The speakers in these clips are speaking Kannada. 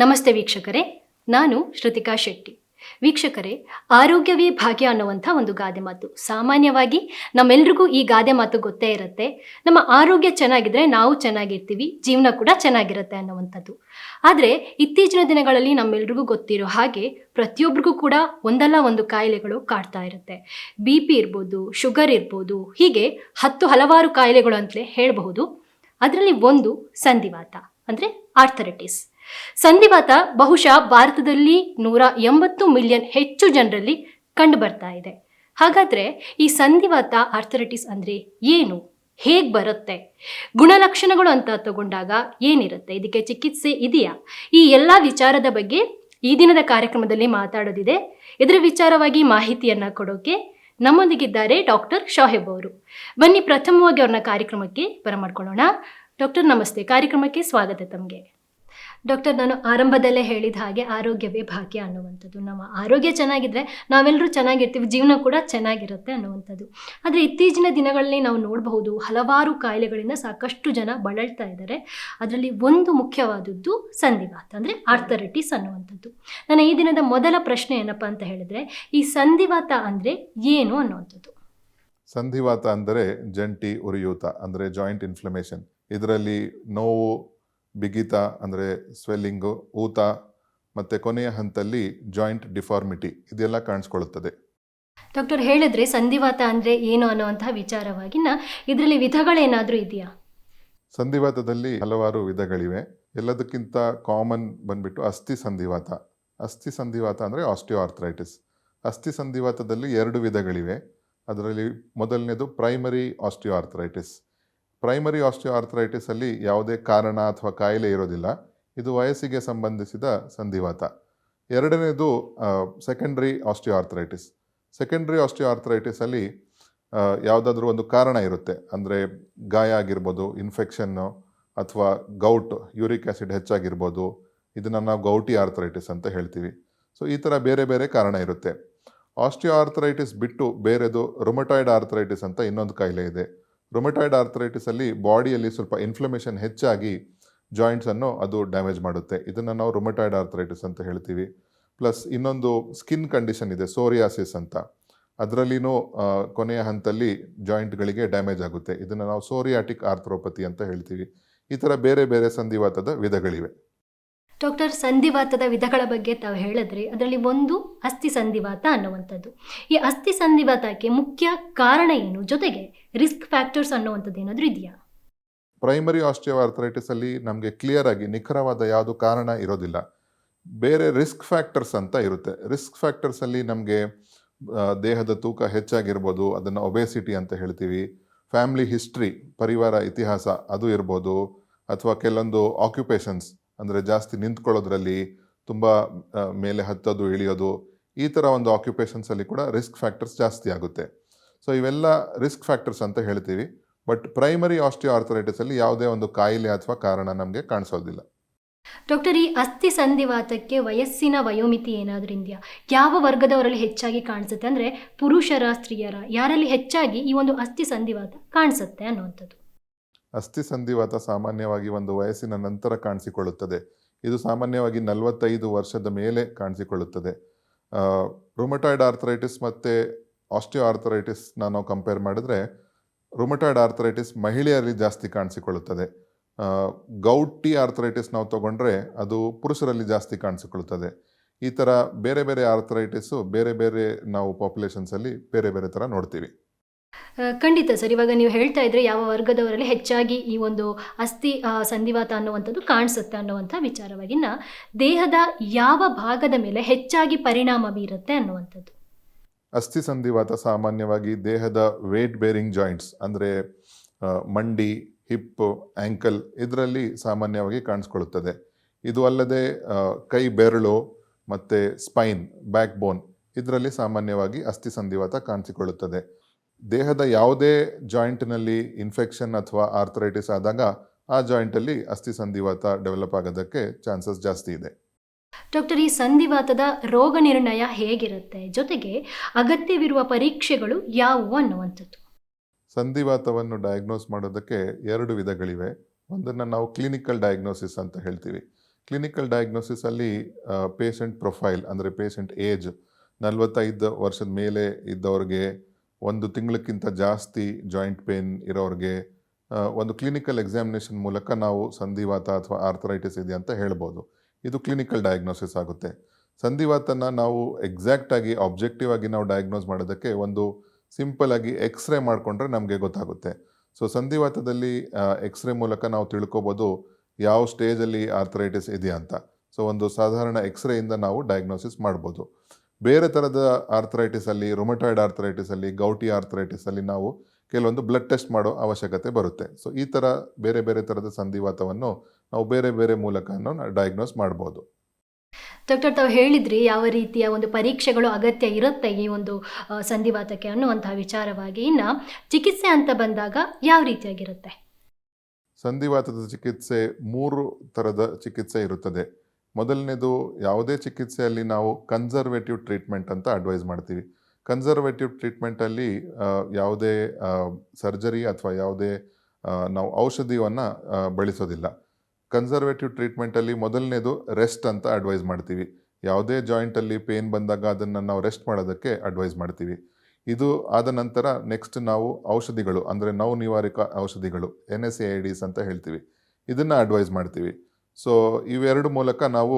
ನಮಸ್ತೆ ವೀಕ್ಷಕರೇ, ನಾನು ಶ್ರುತಿಕಾ ಶೆಟ್ಟಿ. ವೀಕ್ಷಕರೇ, ಆರೋಗ್ಯವೇ ಭಾಗ್ಯ ಅನ್ನುವಂಥ ಒಂದು ಗಾದೆ ಮಾತು. ಸಾಮಾನ್ಯವಾಗಿ ನಮ್ಮೆಲ್ರಿಗೂ ಈ ಗಾದೆ ಮಾತು ಗೊತ್ತೇ ಇರುತ್ತೆ. ನಮ್ಮ ಆರೋಗ್ಯ ಚೆನ್ನಾಗಿದ್ರೆ ನಾವು ಚೆನ್ನಾಗಿರ್ತೀವಿ, ಜೀವನ ಕೂಡ ಚೆನ್ನಾಗಿರುತ್ತೆ ಅನ್ನುವಂಥದ್ದು. ಆದರೆ ಇತ್ತೀಚಿನ ದಿನಗಳಲ್ಲಿ ನಮ್ಮೆಲ್ರಿಗೂ ಗೊತ್ತಿರೋ ಹಾಗೆ ಪ್ರತಿಯೊಬ್ಬರಿಗೂ ಕೂಡ ಒಂದಲ್ಲ ಒಂದು ಕಾಯಿಲೆಗಳು ಕಾಡ್ತಾ ಇರುತ್ತೆ. ಬಿ ಪಿ ಇರ್ಬೋದು, ಶುಗರ್ ಇರ್ಬೋದು, ಹೀಗೆ ಹತ್ತು ಹಲವಾರು ಕಾಯಿಲೆಗಳು ಅಂತಲೇ ಹೇಳಬಹುದು. ಅದರಲ್ಲಿ ಒಂದು ಸಂಧಿವಾತ, ಅಂದರೆ ಆರ್ಥರೈಟಿಸ್. ಸಂಧಿವಾತ ಬಹುಶಃ ಭಾರತದಲ್ಲಿ ನೂರ ಎಂಬತ್ತು ಮಿಲಿಯನ್ ಹೆಚ್ಚು ಜನರಲ್ಲಿ ಕಂಡು ಬರ್ತಾ ಇದೆ. ಹಾಗಾದ್ರೆ ಈ ಸಂಧಿವಾತ ಆರ್ಥರೈಟಿಸ್ ಅಂದ್ರೆ ಏನು? ಹೇಗೆ ಬರುತ್ತೆ? ಗುಣಲಕ್ಷಣಗಳು ಅಂತ ತಗೊಂಡಾಗ ಏನಿರುತ್ತೆ? ಇದಕ್ಕೆ ಚಿಕಿತ್ಸೆ ಇದೆಯಾ? ಈ ಎಲ್ಲ ವಿಚಾರದ ಬಗ್ಗೆ ಈ ದಿನದ ಕಾರ್ಯಕ್ರಮದಲ್ಲಿ ಮಾತಾಡೋದಿದೆ. ಇದರ ವಿಚಾರವಾಗಿ ಮಾಹಿತಿಯನ್ನು ಕೊಡೋಕೆ ನಮ್ಮೊಂದಿಗಿದ್ದಾರೆ ಡಾಕ್ಟರ್ ಶೋಹೇಬ್ ಅವರು. ಬನ್ನಿ ಪ್ರಥಮವಾಗಿ ಅವ್ರನ್ನ ಕಾರ್ಯಕ್ರಮಕ್ಕೆ ಬರಮಾಡ್ಕೊಳ್ಳೋಣ. ಡಾಕ್ಟರ್ ನಮಸ್ತೆ. ಕಾರ್ಯಕ್ರಮಕ್ಕೆ ಸ್ವಾಗತ ತಮಗೆ. ಡಾಕ್ಟರ್, ನಾನು ಆರಂಭದಲ್ಲೇ ಹೇಳಿದ ಹಾಗೆ ಆರೋಗ್ಯವೇ ಭಾಗ್ಯ ಅನ್ನುವಂಥದ್ದು. ನಮ್ಮ ಆರೋಗ್ಯ ಚೆನ್ನಾಗಿದ್ರೆ ನಾವೆಲ್ಲರೂ ಚೆನ್ನಾಗಿರ್ತೀವಿ, ಜೀವನ ಕೂಡ ಚೆನ್ನಾಗಿರುತ್ತೆ ಅನ್ನುವಂಥದ್ದು. ಆದರೆ ಇತ್ತೀಚಿನ ದಿನಗಳಲ್ಲಿ ನಾವು ನೋಡಬಹುದು, ಹಲವಾರು ಕಾಯಿಲೆಗಳಿಂದ ಸಾಕಷ್ಟು ಜನ ಬಳಲ್ತಾ ಇದ್ದಾರೆ. ಅದರಲ್ಲಿ ಒಂದು ಮುಖ್ಯವಾದದ್ದು ಸಂಧಿವಾತ, ಅಂದರೆ ಆರ್ಥರೈಟಿಸ್ ಅನ್ನುವಂಥದ್ದು. ನನ್ನ ಈ ದಿನದ ಮೊದಲ ಪ್ರಶ್ನೆ ಏನಪ್ಪ ಅಂತ ಹೇಳಿದ್ರೆ, ಈ ಸಂಧಿವಾತ ಅಂದರೆ ಏನು ಅನ್ನುವಂಥದ್ದು? ಸಂಧಿವಾತ ಅಂದರೆ ಜಂಟಿ ಉರಿಯೂತ, ಅಂದರೆ ಜಾಯಿಂಟ್ ಇನ್ಫ್ಲಮೇಷನ್ ಇದರಲ್ಲಿ ನೋವು ಬಿಗಿತ ಅಂದರೆ ಸ್ವೆಲ್ಲಿಂಗು ಊತ ಮತ್ತು ಕೊನೆಯ ಹಂತಲ್ಲಿ ಜಾಯಿಂಟ್ ಡಿಫಾರ್ಮಿಟಿ ಇದೆಲ್ಲ ಕಾಣಿಸ್ಕೊಳ್ಳುತ್ತದೆ. ಡಾಕ್ಟರ್ ಹೇಳಿದ್ರೆ ಸಂಧಿವಾತ ಅಂದರೆ ಏನು ಅನ್ನುವಂತಹ ವಿಚಾರವಾಗಿನ ಇದರಲ್ಲಿ ವಿಧಗಳೇನಾದರೂ ಇದೆಯಾ? ಸಂಧಿವಾತದಲ್ಲಿ ಹಲವಾರು ವಿಧಗಳಿವೆ. ಎಲ್ಲದಕ್ಕಿಂತ ಕಾಮನ್ ಬಂದ್ಬಿಟ್ಟು ಅಸ್ಥಿ ಸಂಧಿವಾತ. ಅಸ್ಥಿ ಸಂಧಿವಾತ ಅಂದರೆ ಆಸ್ಟಿಯೋ ಆರ್ಥ್ರೈಟಿಸ್ ಅಸ್ಥಿ ಸಂಧಿವಾತದಲ್ಲಿ ಎರಡು ವಿಧಗಳಿವೆ. ಅದರಲ್ಲಿ ಮೊದಲನೇದು primary osteo arthritis primary osteo ಆರ್ಥರೈಟಿಸಲ್ಲಿ ಯಾವುದೇ ಕಾರಣ ಅಥವಾ ಕಾಯಿಲೆ ಇರೋದಿಲ್ಲ. ಇದು ವಯಸ್ಸಿಗೆ ಸಂಬಂಧಿಸಿದ ಸಂಧಿವಾತ. ಎರಡನೇದು secondary osteo arthritis secondary osteo ಆರ್ಥರೈಟಿಸಲ್ಲಿ ಯಾವುದಾದ್ರೂ ಒಂದು ಕಾರಣ ಇರುತ್ತೆ. ಅಂದರೆ ಗಾಯ ಆಗಿರ್ಬೋದು ಇನ್ಫೆಕ್ಷನ್ನು ಅಥವಾ ಗೌಟ್ ಯೂರಿಕ್ ಆ್ಯಸಿಡ್ ಹೆಚ್ಚಾಗಿರ್ಬೋದು. ಇದನ್ನು ನಾವು ಗೌಟಿ ಆರ್ಥರೈಟಿಸ್ ಅಂತ ಹೇಳ್ತೀವಿ. ಸೊ ಈ ಥರ ಬೇರೆ ಬೇರೆ ಕಾರಣ ಇರುತ್ತೆ. ಆಸ್ಟಿಯೋ ಆರ್ಥರೈಟಿಸ್ ಬಿಟ್ಟು ಬೇರೆದು ರೊಮಟಾಯ್ಡ್ ಆರ್ಥರೈಟಿಸ್ ಅಂತ ಇನ್ನೊಂದು ಕಾಯಿಲೆ ಇದೆ. ರೊಮಟಾಯ್ಡ್ ಆರ್ಥರೈಟಿಸಲ್ಲಿ ಬಾಡಿಯಲ್ಲಿ ಸ್ವಲ್ಪ ಇನ್ಫ್ಲಮೇಷನ್ ಹೆಚ್ಚಾಗಿ ಜಾಯಿಂಟ್ಸನ್ನು ಅದು ಡ್ಯಾಮೇಜ್ ಮಾಡುತ್ತೆ. ಇದನ್ನು ನಾವು ರೊಮೆಟಾಯ್ಡ್ ಆರ್ಥರೈಟಿಸ್ ಅಂತ ಹೇಳ್ತೀವಿ. ಪ್ಲಸ್ ಇನ್ನೊಂದು ಸ್ಕಿನ್ ಕಂಡೀಷನ್ ಇದೆ ಸೋರಿಯಾಸಿಸ್ ಅಂತ. ಅದರಲ್ಲಿನೂ ಕೊನೆಯ ಹಂತಲ್ಲಿ ಜಾಯಿಂಟ್ಗಳಿಗೆ ಡ್ಯಾಮೇಜ್ ಆಗುತ್ತೆ. ಇದನ್ನು ನಾವು ಸೋರಿಯಾಟಿಕ್ ಆರ್ಥ್ರೋಪತಿ ಅಂತ ಹೇಳ್ತೀವಿ. ಈ ಥರ ಬೇರೆ ಬೇರೆ ಸಂಧಿವಾತದ ವಿಧಗಳಿವೆ. ಡಾಕ್ಟರ್ ಸಂಧಿವಾತದ ವಿಧಗಳ ಬಗ್ಗೆ ತಾವು ಹೇಳಿದ್ರಿ, ಅದರಲ್ಲಿ ಒಂದು ಅಸ್ಥಿ ಸಂಧಿವಾತ ಅನ್ನುವಂಥದ್ದು. ಈ ಅಸ್ಥಿ ಸಂಧಿವಾತಕ್ಕೆ ಮುಖ್ಯ ಕಾರಣ ಏನು? ಜೊತೆಗೆ ರಿಸ್ಕ್ ಫ್ಯಾಕ್ಟರ್ಸ್ ಅನ್ನುವಂಥದ್ದು ಏನಾದರೂ ಇದೆಯಾ? ಪ್ರೈಮರಿ ಆಸ್ಟಿಯೋ ಆರ್ಥರೈಟಿಸಲ್ಲಿ ನಮಗೆ ಕ್ಲಿಯರ್ ಆಗಿ ನಿಖರವಾದ ಯಾವುದು ಕಾರಣ ಇರೋದಿಲ್ಲ. ಬೇರೆ ರಿಸ್ಕ್ ಫ್ಯಾಕ್ಟರ್ಸ್ ಅಂತ ಇರುತ್ತೆ. ರಿಸ್ಕ್ ಫ್ಯಾಕ್ಟರ್ಸಲ್ಲಿ ನಮಗೆ ದೇಹದ ತೂಕ ಹೆಚ್ಚಾಗಿರ್ಬೋದು, ಅದನ್ನು ಒಬೆಸಿಟಿ ಅಂತ ಹೇಳ್ತೀವಿ. ಫ್ಯಾಮಿಲಿ ಹಿಸ್ಟ್ರಿ, ಪರಿವಾರ ಇತಿಹಾಸ ಅದು ಇರ್ಬೋದು, ಅಥವಾ ಕೆಲವೊಂದು ಆಕ್ಯುಪೇಷನ್ಸ್ ಅಂದರೆ ಜಾಸ್ತಿ ನಿಂತ್ಕೊಳ್ಳೋದ್ರಲ್ಲಿ ತುಂಬ ಮೇಲೆ ಹತ್ತೋದು, ಇಳಿಯೋದು, ಈ ಥರ ಒಂದು ಆಕ್ಯುಪೇಷನ್ಸಲ್ಲಿ ಕೂಡ ರಿಸ್ಕ್ ಫ್ಯಾಕ್ಟರ್ಸ್ ಜಾಸ್ತಿ ಆಗುತ್ತೆ. ಸೊ ಇವೆಲ್ಲ ರಿಸ್ಕ್ ಫ್ಯಾಕ್ಟರ್ಸ್ ಅಂತ ಹೇಳ್ತೀವಿ. ಬಟ್ ಪ್ರೈಮರಿ ಆಸ್ಟಿಯೋ ಆರ್ಥರೈಟಿಸಲ್ಲಿ ಯಾವುದೇ ಒಂದು ಕಾಯಿಲೆ ಅಥವಾ ಕಾರಣ ನಮಗೆ ಕಾಣಿಸೋದಿಲ್ಲ. ಡಾಕ್ಟರ್ ಈ ಅಸ್ಥಿ ಸಂಧಿವಾತಕ್ಕೆ ವಯಸ್ಸಿನ ವಯೋಮಿತಿ ಏನಾದರೂ ಇದೆಯಾ? ಯಾವ ವರ್ಗದವರಲ್ಲಿ ಹೆಚ್ಚಾಗಿ ಕಾಣಿಸುತ್ತೆ? ಅಂದರೆ ಪುರುಷರ, ಸ್ತ್ರೀಯರ, ಯಾರಲ್ಲಿ ಹೆಚ್ಚಾಗಿ ಈ ಒಂದು ಅಸ್ಥಿ ಸಂಧಿವಾತ ಕಾಣಿಸುತ್ತೆ ಅನ್ನುವಂಥದ್ದು. ಅಸ್ಥಿ ಸಂಧಿವಾತ ಸಾಮಾನ್ಯವಾಗಿ ಒಂದು ವಯಸ್ಸಿನ ನಂತರ ಕಾಣಿಸಿಕೊಳ್ಳುತ್ತದೆ. ಇದು ಸಾಮಾನ್ಯವಾಗಿ ನಲವತ್ತೈದು ವರ್ಷದ ಮೇಲೆ ಕಾಣಿಸಿಕೊಳ್ಳುತ್ತದೆ. ರುಮಟಾಯ್ಡ್ ಆರ್ಥರೈಟಿಸ್ ಮತ್ತು ಆಸ್ಟಿಯೋ ಆರ್ಥರೈಟಿಸ್ನ ನಾವು ಕಂಪೇರ್ ಮಾಡಿದ್ರೆ ರುಮಟಾಯ್ಡ್ ಆರ್ಥರೈಟಿಸ್ ಮಹಿಳೆಯರಲ್ಲಿ ಜಾಸ್ತಿ ಕಾಣಿಸಿಕೊಳ್ಳುತ್ತದೆ. ಗೌಟಿ ಆರ್ಥರೈಟಿಸ್ ನಾವು ತಗೊಂಡ್ರೆ ಅದು ಪುರುಷರಲ್ಲಿ ಜಾಸ್ತಿ ಕಾಣಿಸಿಕೊಳ್ಳುತ್ತದೆ. ಈ ಥರ ಬೇರೆ ಬೇರೆ ಆರ್ಥರೈಟಿಸು ಬೇರೆ ಬೇರೆ ನಾವು ಪಾಪ್ಯುಲೇಷನ್ಸಲ್ಲಿ ಬೇರೆ ಬೇರೆ ಥರ ನೋಡ್ತೀವಿ. ಖಂಡಿತ ಸರ್. ಇವಾಗ ನೀವು ಹೇಳ್ತಾ ಇದ್ರೆ ಯಾವ ವರ್ಗದವರಲ್ಲಿ ಹೆಚ್ಚಾಗಿ ಈ ಒಂದು ಅಸ್ಥಿ ಸಂಧಿವಾತ ಅನ್ನುವಂಥದ್ದು ಕಾಣಿಸುತ್ತೆ ಅನ್ನುವಂಥ ವಿಚಾರವಾಗಿ ನಾ ದೇಹದ ಯಾವ ಭಾಗದ ಮೇಲೆ ಹೆಚ್ಚಾಗಿ ಪರಿಣಾಮ ಬೀರುತ್ತೆ ಅನ್ನುವಂಥದ್ದು. ಅಸ್ಥಿ ಸಂಧಿವಾತ ಸಾಮಾನ್ಯವಾಗಿ ದೇಹದ ವೇಟ್ ಬೇರಿಂಗ್ ಜಾಯಿಂಟ್ಸ್ ಅಂದರೆ ಮಂಡಿ ಹಿಪ್ ಆ್ಯಂಕಲ್ ಇದರಲ್ಲಿ ಸಾಮಾನ್ಯವಾಗಿ ಕಾಣಿಸ್ಕೊಳ್ಳುತ್ತದೆ. ಇದು ಅಲ್ಲದೆ ಕೈ ಬೆರಳು ಮತ್ತು ಸ್ಪೈನ್ ಬ್ಯಾಕ್ ಬೋನ್ ಇದರಲ್ಲಿ ಸಾಮಾನ್ಯವಾಗಿ ಅಸ್ಥಿ ಸಂಧಿವಾತ ಕಾಣಿಸಿಕೊಳ್ಳುತ್ತದೆ. ದೇಹದ ಯಾವುದೇ ಜಾಯಿಂಟ್ನಲ್ಲಿ ಇನ್ಫೆಕ್ಷನ್ ಅಥವಾ ಆರ್ಥರೈಟಿಸ್ ಆದಾಗ ಆ ಜಾಯಿಂಟಲ್ಲಿ ಅಸ್ಥಿ ಸಂಧಿವಾತ ಡೆವಲಪ್ ಆಗೋದಕ್ಕೆ ಚಾನ್ಸಸ್ ಜಾಸ್ತಿ ಇದೆ. ಡಾಕ್ಟರ್ ಈ ಸಂಧಿವಾತದ ರೋಗ ನಿರ್ಣಯ ಹೇಗಿರುತ್ತೆ? ಜೊತೆಗೆ ಅಗತ್ಯವಿರುವ ಪರೀಕ್ಷೆಗಳು ಯಾವುವು ಅನ್ನುವಂಥದ್ದು? ಸಂಧಿವಾತವನ್ನು ಡಯಾಗ್ನೋಸ್ ಮಾಡೋದಕ್ಕೆ ಎರಡು ವಿಧಗಳಿವೆ. ಒಂದನ್ನು ನಾವು ಕ್ಲಿನಿಕಲ್ ಡಯಾಗ್ನೋಸಿಸ್ ಅಂತ ಹೇಳ್ತೀವಿ. ಕ್ಲಿನಿಕಲ್ ಡಯಾಗ್ನೋಸಿಸಲ್ಲಿ ಪೇಷಂಟ್ ಪ್ರೊಫೈಲ್ ಅಂದರೆ ಪೇಷಂಟ್ ಏಜ್ ನಲವತ್ತೈದು ವರ್ಷದ ಮೇಲೆ ಇದ್ದವ್ರಿಗೆ ಒಂದು ತಿಂಗಳಕ್ಕಿಂತ ಜಾಸ್ತಿ ಜಾಯಿಂಟ್ ಪೇನ್ ಇರೋರಿಗೆ ಒಂದು ಕ್ಲಿನಿಕಲ್ ಎಕ್ಸಾಮಿನೇಷನ್ ಮೂಲಕ ನಾವು ಸಂಧಿವಾತ ಅಥವಾ ಆರ್ಥರೈಟಿಸ್ ಇದೆ ಅಂತ ಹೇಳ್ಬೋದು. ಇದು ಕ್ಲಿನಿಕಲ್ ಡಯಾಗ್ನೋಸಿಸ್ ಆಗುತ್ತೆ. ಸಂಧಿವಾತನ ನಾವು ಎಕ್ಸಾಕ್ಟ್ ಆಗಿ ಆಬ್ಜೆಕ್ಟಿವ್ ಆಗಿ ನಾವು ಡಯಾಗ್ನೋಸ್ ಮಾಡೋದಕ್ಕೆ ಒಂದು ಸಿಂಪಲ್ ಆಗಿ ಎಕ್ಸ್ರೇ ಮಾಡಿಕೊಂಡ್ರೆ ನಮಗೆ ಗೊತ್ತಾಗುತ್ತೆ. ಸೊ ಸಂಧಿವಾತದಲ್ಲಿ ಎಕ್ಸ್ರೇ ಮೂಲಕ ನಾವು ತಿಳ್ಕೊಬೋದು ಯಾವ ಸ್ಟೇಜಲ್ಲಿ ಆರ್ಥರೈಟಿಸ್ ಇದೆಯಾ ಅಂತ. ಸೊ ಒಂದು ಸಾಧಾರಣ ಎಕ್ಸ್ರೇಯಿಂದ ನಾವು ಡಯಾಗ್ನೋಸಿಸ್ ಮಾಡ್ಬೋದು. ಬೇರೆ ಥರದ ಆರ್ಥರೈಟಿಸಲ್ಲಿ ರೊಮಟಾಯ್ಡ್ ಆರ್ಥರೈಟಿಸಲ್ಲಿ ಗೌಟಿ ಆರ್ಥರೈಟಿಸಲ್ಲಿ ನಾವು ಕೆಲವೊಂದು ಬ್ಲಡ್ ಟೆಸ್ಟ್ ಮಾಡೋ ಅವಶ್ಯಕತೆ ಬರುತ್ತೆ. ಸೊ ಈ ಥರ ಬೇರೆ ಬೇರೆ ಥರದ ಸಂಧಿವಾತವನ್ನು ನಾವು ಬೇರೆ ಬೇರೆ ಮೂಲಕ ಡಯಾಗ್ನೋಸ್ ಮಾಡ್ಬೋದು. ಡಾಕ್ಟರ್ ತಾವು ಹೇಳಿದ್ರಿ ಯಾವ ರೀತಿಯ ಒಂದು ಪರೀಕ್ಷೆಗಳು ಅಗತ್ಯ ಇರುತ್ತೆ ಈ ಒಂದು ಸಂಧಿವಾತಕ್ಕೆ ಅನ್ನುವಂತಹ ವಿಚಾರವಾಗಿ. ಇನ್ನು ಚಿಕಿತ್ಸೆ ಅಂತ ಬಂದಾಗ ಯಾವ ರೀತಿಯಾಗಿರುತ್ತೆ? ಸಂಧಿವಾತದ ಚಿಕಿತ್ಸೆ ಮೂರು ಥರದ ಚಿಕಿತ್ಸೆ ಇರುತ್ತದೆ. ಮೊದಲನೇದು ಯಾವುದೇ ಚಿಕಿತ್ಸೆಯಲ್ಲಿ ನಾವು ಕನ್ಸರ್ವೇಟಿವ್ ಟ್ರೀಟ್ಮೆಂಟ್ ಅಂತ ಅಡ್ವೈಸ್ ಮಾಡ್ತೀವಿ. ಕನ್ಸರ್ವೇಟಿವ್ ಟ್ರೀಟ್ಮೆಂಟಲ್ಲಿ ಯಾವುದೇ ಸರ್ಜರಿ ಅಥವಾ ಯಾವುದೇ ನಾವು ಔಷಧಿಯನ್ನು ಬಳಸೋದಿಲ್ಲ. ಕನ್ಸರ್ವೇಟಿವ್ ಟ್ರೀಟ್ಮೆಂಟಲ್ಲಿ ಮೊದಲನೇದು ರೆಸ್ಟ್ ಅಂತ ಅಡ್ವೈಸ್ ಮಾಡ್ತೀವಿ. ಯಾವುದೇ ಜಾಯಿಂಟಲ್ಲಿ ಪೇನ್ ಬಂದಾಗ ಅದನ್ನು ನಾವು ರೆಸ್ಟ್ ಮಾಡೋದಕ್ಕೆ ಅಡ್ವೈಸ್ ಮಾಡ್ತೀವಿ. ಇದು ಆದ ನಂತರ ನೆಕ್ಸ್ಟ್ ನಾವು ಔಷಧಿಗಳು, ಅಂದರೆ ನೋವು ನಿವಾರಕ ಔಷಧಿಗಳು N S A I Ds ಅಂತ ಹೇಳ್ತೀವಿ. ಇದನ್ನು ಅಡ್ವೈಸ್ ಮಾಡ್ತೀವಿ. ಸೊ ಇವೆರಡು ಮೂಲಕ ನಾವು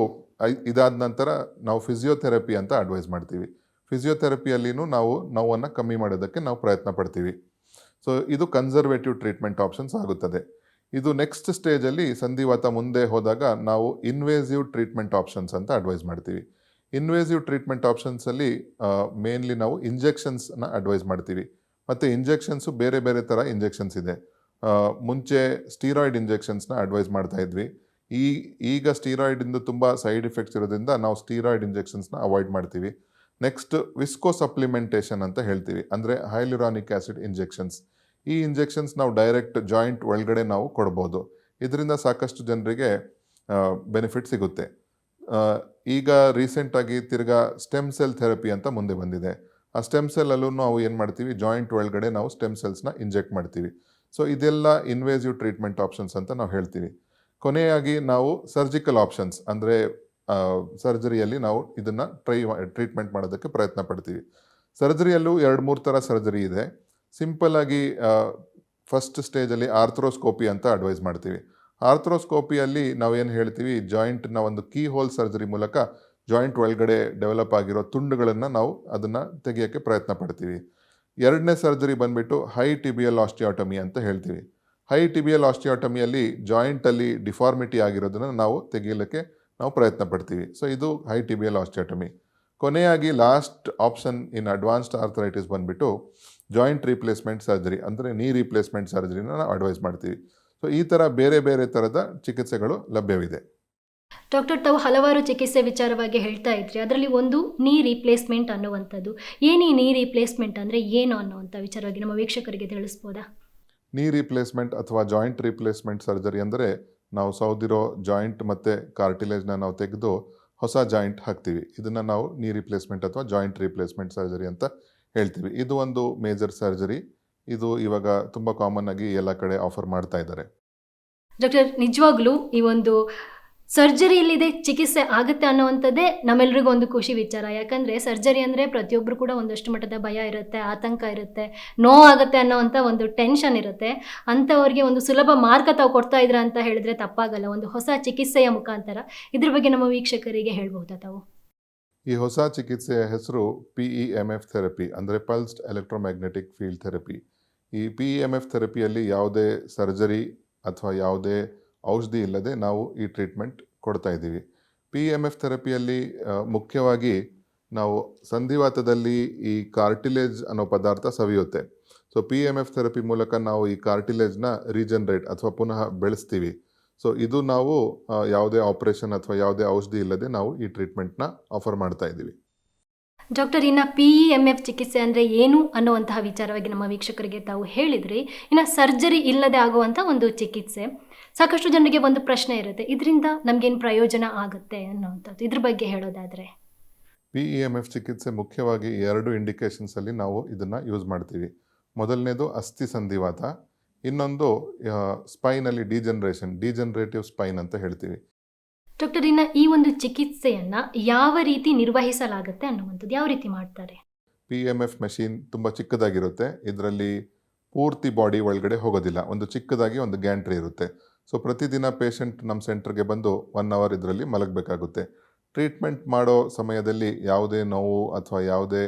ಇದಾದ ನಂತರ ನಾವು ಫಿಸಿಯೋಥೆರಪಿ ಅಂತ ಅಡ್ವೈಸ್ ಮಾಡ್ತೀವಿ. ಫಿಸಿಯೋಥೆರಪಿಯಲ್ಲಿನೂ ನಾವು ನೋವನ್ನು ಕಮ್ಮಿ ಮಾಡೋದಕ್ಕೆ ನಾವು ಪ್ರಯತ್ನ ಪಡ್ತೀವಿ. ಸೊ ಇದು ಕನ್ಸರ್ವೇಟಿವ್ ಟ್ರೀಟ್ಮೆಂಟ್ ಆಪ್ಷನ್ಸ್ ಆಗುತ್ತದೆ. ಇದು ನೆಕ್ಸ್ಟ್ ಸ್ಟೇಜಲ್ಲಿ ಸಂಧಿವಾತ ಮುಂದೆ ಹೋದಾಗ ನಾವು ಇನ್ವೇಸಿವ್ ಟ್ರೀಟ್ಮೆಂಟ್ ಆಪ್ಷನ್ಸ್ ಅಂತ ಅಡ್ವೈಸ್ ಮಾಡ್ತೀವಿ. ಇನ್ವೇಸಿವ್ ಟ್ರೀಟ್ಮೆಂಟ್ ಆಪ್ಷನ್ಸಲ್ಲಿ ಮೇನ್ಲಿ ನಾವು ಇಂಜೆಕ್ಷನ್ಸ್ನ ಅಡ್ವೈಸ್ ಮಾಡ್ತೀವಿ. ಮತ್ತು ಇಂಜೆಕ್ಷನ್ಸು ಬೇರೆ ಬೇರೆ ಥರ ಇಂಜೆಕ್ಷನ್ಸ್ ಇದೆ. ಮುಂಚೆ ಸ್ಟೀರಾಯ್ಡ್ ಇಂಜೆಕ್ಷನ್ಸ್ನ ಅಡ್ವೈಸ್ ಮಾಡ್ತಾ ಇದ್ವಿ. ಈ, ಈಗ ಸ್ಟೀರಾಯ್ಡಿಂದ ತುಂಬ ಸೈಡ್ ಎಫೆಕ್ಟ್ಸ್ ಇರೋದ್ರಿಂದ ನಾವು ಸ್ಟೀರಾಯ್ಡ್ ಇಂಜೆಕ್ಷನ್ಸ್ನ ಅವಾಯ್ಡ್ ಮಾಡ್ತೀವಿ. ನೆಕ್ಸ್ಟ್ ವಿಸ್ಕೋ ಸಪ್ಲಿಮೆಂಟೇಷನ್ ಅಂತ ಹೇಳ್ತೀವಿ. ಅಂದರೆ ಹೈಲ್ಯುರಾನಿಕ್ ಆ್ಯಸಿಡ್ ಇಂಜೆಕ್ಷನ್ಸ್ ಈ ಇಂಜೆಕ್ಷನ್ಸ್ ನಾವು ಡೈರೆಕ್ಟ್ ಜಾಯಿಂಟ್ ಒಳಗಡೆ ನಾವು ಕೊಡ್ಬೋದು. ಇದರಿಂದ ಸಾಕಷ್ಟು ಜನರಿಗೆ ಬೆನಿಫಿಟ್ ಸಿಗುತ್ತೆ. ಈಗ ರೀಸೆಂಟಾಗಿ ತಿರ್ಗಾ ಸ್ಟೆಮ್ ಸೆಲ್ ಥೆರಪಿ ಅಂತ ಮುಂದೆ ಬಂದಿದೆ. ಆ ಸ್ಟೆಮ್ ಸೆಲ್ಲಲ್ಲೂ ನಾವು ಏನು ಮಾಡ್ತೀವಿ? ಜಾಯಿಂಟ್ ಒಳಗಡೆ ನಾವು ಸ್ಟೆಮ್ ಸೆಲ್ಸ್ನ ಇಂಜೆಕ್ಟ್ ಮಾಡ್ತೀವಿ. ಸೊ ಇದೆಲ್ಲ ಇನ್ವೇಸಿವ್ ಟ್ರೀಟ್ಮೆಂಟ್ ಆಪ್ಷನ್ಸ್ ಅಂತ ನಾವು ಹೇಳ್ತೀವಿ. ಕೊನೆಯಾಗಿ ನಾವು ಸರ್ಜಿಕಲ್ ಆಪ್ಷನ್ಸ್ ಅಂದರೆ ಸರ್ಜರಿಯಲ್ಲಿ ನಾವು ಇದನ್ನು ಟ್ರೈ ಟ್ರೀಟ್ಮೆಂಟ್ ಮಾಡೋದಕ್ಕೆ ಪ್ರಯತ್ನ ಪಡ್ತೀವಿ. ಸರ್ಜರಿಯಲ್ಲೂ ಎರಡು ಮೂರು ಥರ ಸರ್ಜರಿ ಇದೆ. ಸಿಂಪಲ್ ಆಗಿ ಫಸ್ಟ್ ಸ್ಟೇಜಲ್ಲಿ ಆರ್ಥ್ರೋಸ್ಕೋಪಿ ಅಂತ ಅಡ್ವೈಸ್ ಮಾಡ್ತೀವಿ. ಆರ್ಥ್ರೋಸ್ಕೋಪಿಯಲ್ಲಿ ನಾವೇನು ಹೇಳ್ತೀವಿ ಜಾಯಿಂಟ್ನ ಒಂದು ಕೀ ಹೋಲ್ ಸರ್ಜರಿ ಮೂಲಕ ಜಾಯಿಂಟ್ ಒಳಗಡೆ ಡೆವಲಪ್ ಆಗಿರೋ ತುಂಡುಗಳನ್ನು ನಾವು ಅದನ್ನು ತೆಗೆಯೋಕ್ಕೆ ಪ್ರಯತ್ನ ಪಡ್ತೀವಿ. ಎರಡನೇ ಸರ್ಜರಿ ಬಂದುಬಿಟ್ಟು ಹೈ ಟಿಬಿಯಲ್ ಆಸ್ಟಿಯಾಟಮಿ ಅಂತ ಹೇಳ್ತೀವಿ. ಹೈ ಟಿಬಿಯಲ್ ಆಸ್ಟಿಯಾಟಮಿಯಲ್ಲಿ ಜಾಯಿಂಟಲ್ಲಿ ಡಿಫಾರ್ಮಿಟಿ ಆಗಿರೋದನ್ನು ನಾವು ತೆಗೆಯಲಿಕ್ಕೆ ನಾವು ಪ್ರಯತ್ನ ಪಡ್ತೀವಿ. ಸೊ ಇದು high tibial osteotomy. ಕೊನೆಯಾಗಿ last option in advanced arthritis ಬಂದ್ಬಿಟ್ಟು ಜಾಯಿಂಟ್ ರೀಪ್ಲೇಸ್ಮೆಂಟ್ ಸರ್ಜರಿ ಅಂದರೆ ನೀ ರೀಪ್ಲೇಸ್ಮೆಂಟ್ ಸರ್ಜರಿನ ನಾವು ಅಡ್ವೈಸ್ ಮಾಡ್ತೀವಿ. ಸೊ ಈ ಥರ ಬೇರೆ ಬೇರೆ ಥರದ ಚಿಕಿತ್ಸೆಗಳು ಲಭ್ಯವಿದೆ. ಡಾಕ್ಟರ್ ತಾವು ಹಲವಾರು ಚಿಕಿತ್ಸೆ ವಿಚಾರವಾಗಿ ಹೇಳ್ತಾ ಇದ್ರಿ. ಅದರಲ್ಲಿ ಒಂದು ನೀ ರೀಪ್ಲೇಸ್ಮೆಂಟ್ ಅನ್ನುವಂಥದ್ದು. ಏನೇ ನೀ ರೀಪ್ಲೇಸ್ಮೆಂಟ್ ಅಂದರೆ ಏನು ಅನ್ನುವಂಥ ವಿಚಾರವಾಗಿ ನಮ್ಮ ವೀಕ್ಷಕರಿಗೆ ತಿಳಿಸ್ಬೋದಾ? ನೀ ರೀಪ್ಲೇಸ್ಮೆಂಟ್ ಅಥವಾ ಜಾಯಿಂಟ್ ರೀಪ್ಲೇಸ್ಮೆಂಟ್ ಸರ್ಜರಿ ಅಂದರೆ ನಾವು ಸೌದಿರೋ ಜಾಯಿಂಟ್ ಮತ್ತು ಕಾರ್ಟಿಲೇಜ್ನ ನಾವು ತೆಗೆದು ಹೊಸ ಜಾಯಿಂಟ್ ಹಾಕ್ತೀವಿ. ಇದನ್ನು ನಾವು ನೀ ರಿಪ್ಲೇಸ್ಮೆಂಟ್ ಅಥವಾ ಜಾಯಿಂಟ್ ರೀಪ್ಲೇಸ್ಮೆಂಟ್ ಸರ್ಜರಿ ಅಂತ ಹೇಳ್ತೀವಿ. ಇದು ಒಂದು ಮೇಜರ್ ಸರ್ಜರಿ ಇದು ಇವಾಗ ತುಂಬ ಕಾಮನ್ ಆಗಿ ಎಲ್ಲ ಕಡೆ ಆಫರ್ ಮಾಡ್ತಾ ಇದ್ದಾರೆ. ಡಾಕ್ಟರ್ ನಿಜವಾಗ್ಲೂ ಈ ಒಂದು ಸರ್ಜರಿಯಲ್ಲಿದೆ ಚಿಕಿತ್ಸೆ ಆಗುತ್ತೆ ಅನ್ನೋವಂಥದ್ದೇ ನಮ್ಮೆಲ್ರಿಗೂ ಒಂದು ಖುಷಿ ವಿಚಾರ. ಯಾಕಂದರೆ ಸರ್ಜರಿ ಅಂದರೆ ಪ್ರತಿಯೊಬ್ಬರು ಕೂಡ ಒಂದಷ್ಟು ಮಟ್ಟದ ಭಯ ಇರುತ್ತೆ, ಆತಂಕ ಇರುತ್ತೆ ನೋವಾಗುತ್ತೆ ಅನ್ನೋವಂಥ ಒಂದು ಟೆನ್ಷನ್ ಇರುತ್ತೆ. ಅಂಥವ್ರಿಗೆ ಒಂದು ಸುಲಭ ಮಾರ್ಗ ತಾವು ಕೊಡ್ತಾ ಇದ್ರ ಅಂತ ಹೇಳಿದ್ರೆ ತಪ್ಪಾಗಲ್ಲ. ಒಂದು ಹೊಸ ಚಿಕಿತ್ಸೆಯ ಮುಖಾಂತರ ಇದ್ರ ಬಗ್ಗೆ ನಮ್ಮ ವೀಕ್ಷಕರಿಗೆ ಹೇಳ್ಬಹುದಾ ತಾವು? ಈ ಹೊಸ ಚಿಕಿತ್ಸೆಯ ಹೆಸರು P E M F therapy ಅಂದರೆ ಪಲ್ಸ್ಡ್ ಎಲೆಕ್ಟ್ರೋಮ್ಯಾಗ್ನೆಟಿಕ್ ಫೀಲ್ಡ್ ಥೆರಪಿ ಈ ಪಿ ಇ ಎಂ ಎಫ್ ಥೆರಪಿಯಲ್ಲಿ ಯಾವುದೇ ಸರ್ಜರಿ ಅಥವಾ ಯಾವುದೇ ಔಷಧಿ ಇಲ್ಲದೆ ನಾವು ಈ ಟ್ರೀಟ್ಮೆಂಟ್ ಕೊಡ್ತಾ ಇದ್ದೀವಿ. ಪಿ ಎಂ ಎಫ್ ಥೆರಪಿಯಲ್ಲಿ ಮುಖ್ಯವಾಗಿ ನಾವು ಸಂಧಿವಾತದಲ್ಲಿ ಈ ಕಾರ್ಟಿಲೇಜ್ ಅನ್ನೋ ಪದಾರ್ಥ ಸವಿಯುತ್ತೆ. So P M F therapy ಮೂಲಕ ನಾವು ಈ ಕಾರ್ಟಿಲೇಜ್ನ ರೀಜನ್ರೇಟ್ ಅಥವಾ ಪುನಃ ಬೆಳೆಸ್ತೀವಿ. ಸೊ ಇದು ನಾವು ಯಾವುದೇ ಆಪರೇಷನ್ ಅಥವಾ ಯಾವುದೇ ಔಷಧಿ ಇಲ್ಲದೆ ನಾವು ಈ ಟ್ರೀಟ್ಮೆಂಟ್ನ ಆಫರ್ ಮಾಡ್ತಾ ಇದ್ದೀವಿ. ಡಾಕ್ಟರ್, ಇನ್ನು ಪಿ ಇ ಎಂ ಎಫ್ ಚಿಕಿತ್ಸೆ ಅಂದರೆ ಏನು ಅನ್ನುವಂತಹ ವಿಚಾರವಾಗಿ ನಮ್ಮ ವೀಕ್ಷಕರಿಗೆ ತಾವು ಹೇಳಿದ್ರಿ, ಇನ್ನು ಸರ್ಜರಿ ಇಲ್ಲದೆ ಆಗುವಂಥ ಒಂದು ಚಿಕಿತ್ಸೆ. ಸಾಕಷ್ಟು ಜನರಿಗೆ ಒಂದು ಪ್ರಶ್ನೆ ಇರುತ್ತೆ, ಇದರಿಂದ ನಮಗೇನು ಪ್ರಯೋಜನ ಆಗುತ್ತೆ ಅನ್ನೋವಂಥದ್ದು. ಇದ್ರ ಬಗ್ಗೆ ಹೇಳೋದಾದರೆ. ಪಿ ಇ ಎಂ ಎಫ್ ಚಿಕಿತ್ಸೆ ಮುಖ್ಯವಾಗಿ ಎರಡು ಇಂಡಿಕೇಶನ್ಸಲ್ಲಿ ನಾವು ಇದನ್ನು ಯೂಸ್ ಮಾಡ್ತೀವಿ. ಮೊದಲನೇದು ಅಸ್ಥಿ ಸಂಧಿವಾತ, ಇನ್ನೊಂದು ಸ್ಪೈನಲ್ಲಿ ಡಿಜನ್ರೇಷನ್ ಡಿಜನ್ರೇಟಿವ್ ಸ್ಪೈನ್ ಅಂತ ಹೇಳ್ತೀವಿ. ಡಾಕ್ಟರ್ ಇನ್ನ ಈ ಒಂದು ಚಿಕಿತ್ಸೆಯನ್ನ ಯಾವ ರೀತಿ ನಿರ್ವಹಿಸಲಾಗುತ್ತೆ ಅನ್ನುವಂಥದ್ದು ಯಾವ ರೀತಿ ಮಾಡ್ತಾರೆ? ಪಿ ಎಂ ಎಫ್ ಮೆಷಿನ್ ತುಂಬ ಚಿಕ್ಕದಾಗಿರುತ್ತೆ. ಇದರಲ್ಲಿ ಪೂರ್ತಿ ಬಾಡಿ ಒಳಗಡೆ ಹೋಗೋದಿಲ್ಲ. ಒಂದು ಚಿಕ್ಕದಾಗಿ ಒಂದು ಗ್ಯಾಂಟ್ರಿ ಇರುತ್ತೆ. ಸೊ ಪ್ರತಿದಿನ ಪೇಷಂಟ್ ನಮ್ಮ ಸೆಂಟರ್ಗೆ ಬಂದು ಒನ್ ಅವರ್ ಇದರಲ್ಲಿ ಮಲಗಬೇಕಾಗುತ್ತೆ. ಟ್ರೀಟ್ಮೆಂಟ್ ಮಾಡೋ ಸಮಯದಲ್ಲಿ ಯಾವುದೇ ನೋವು ಅಥವಾ ಯಾವುದೇ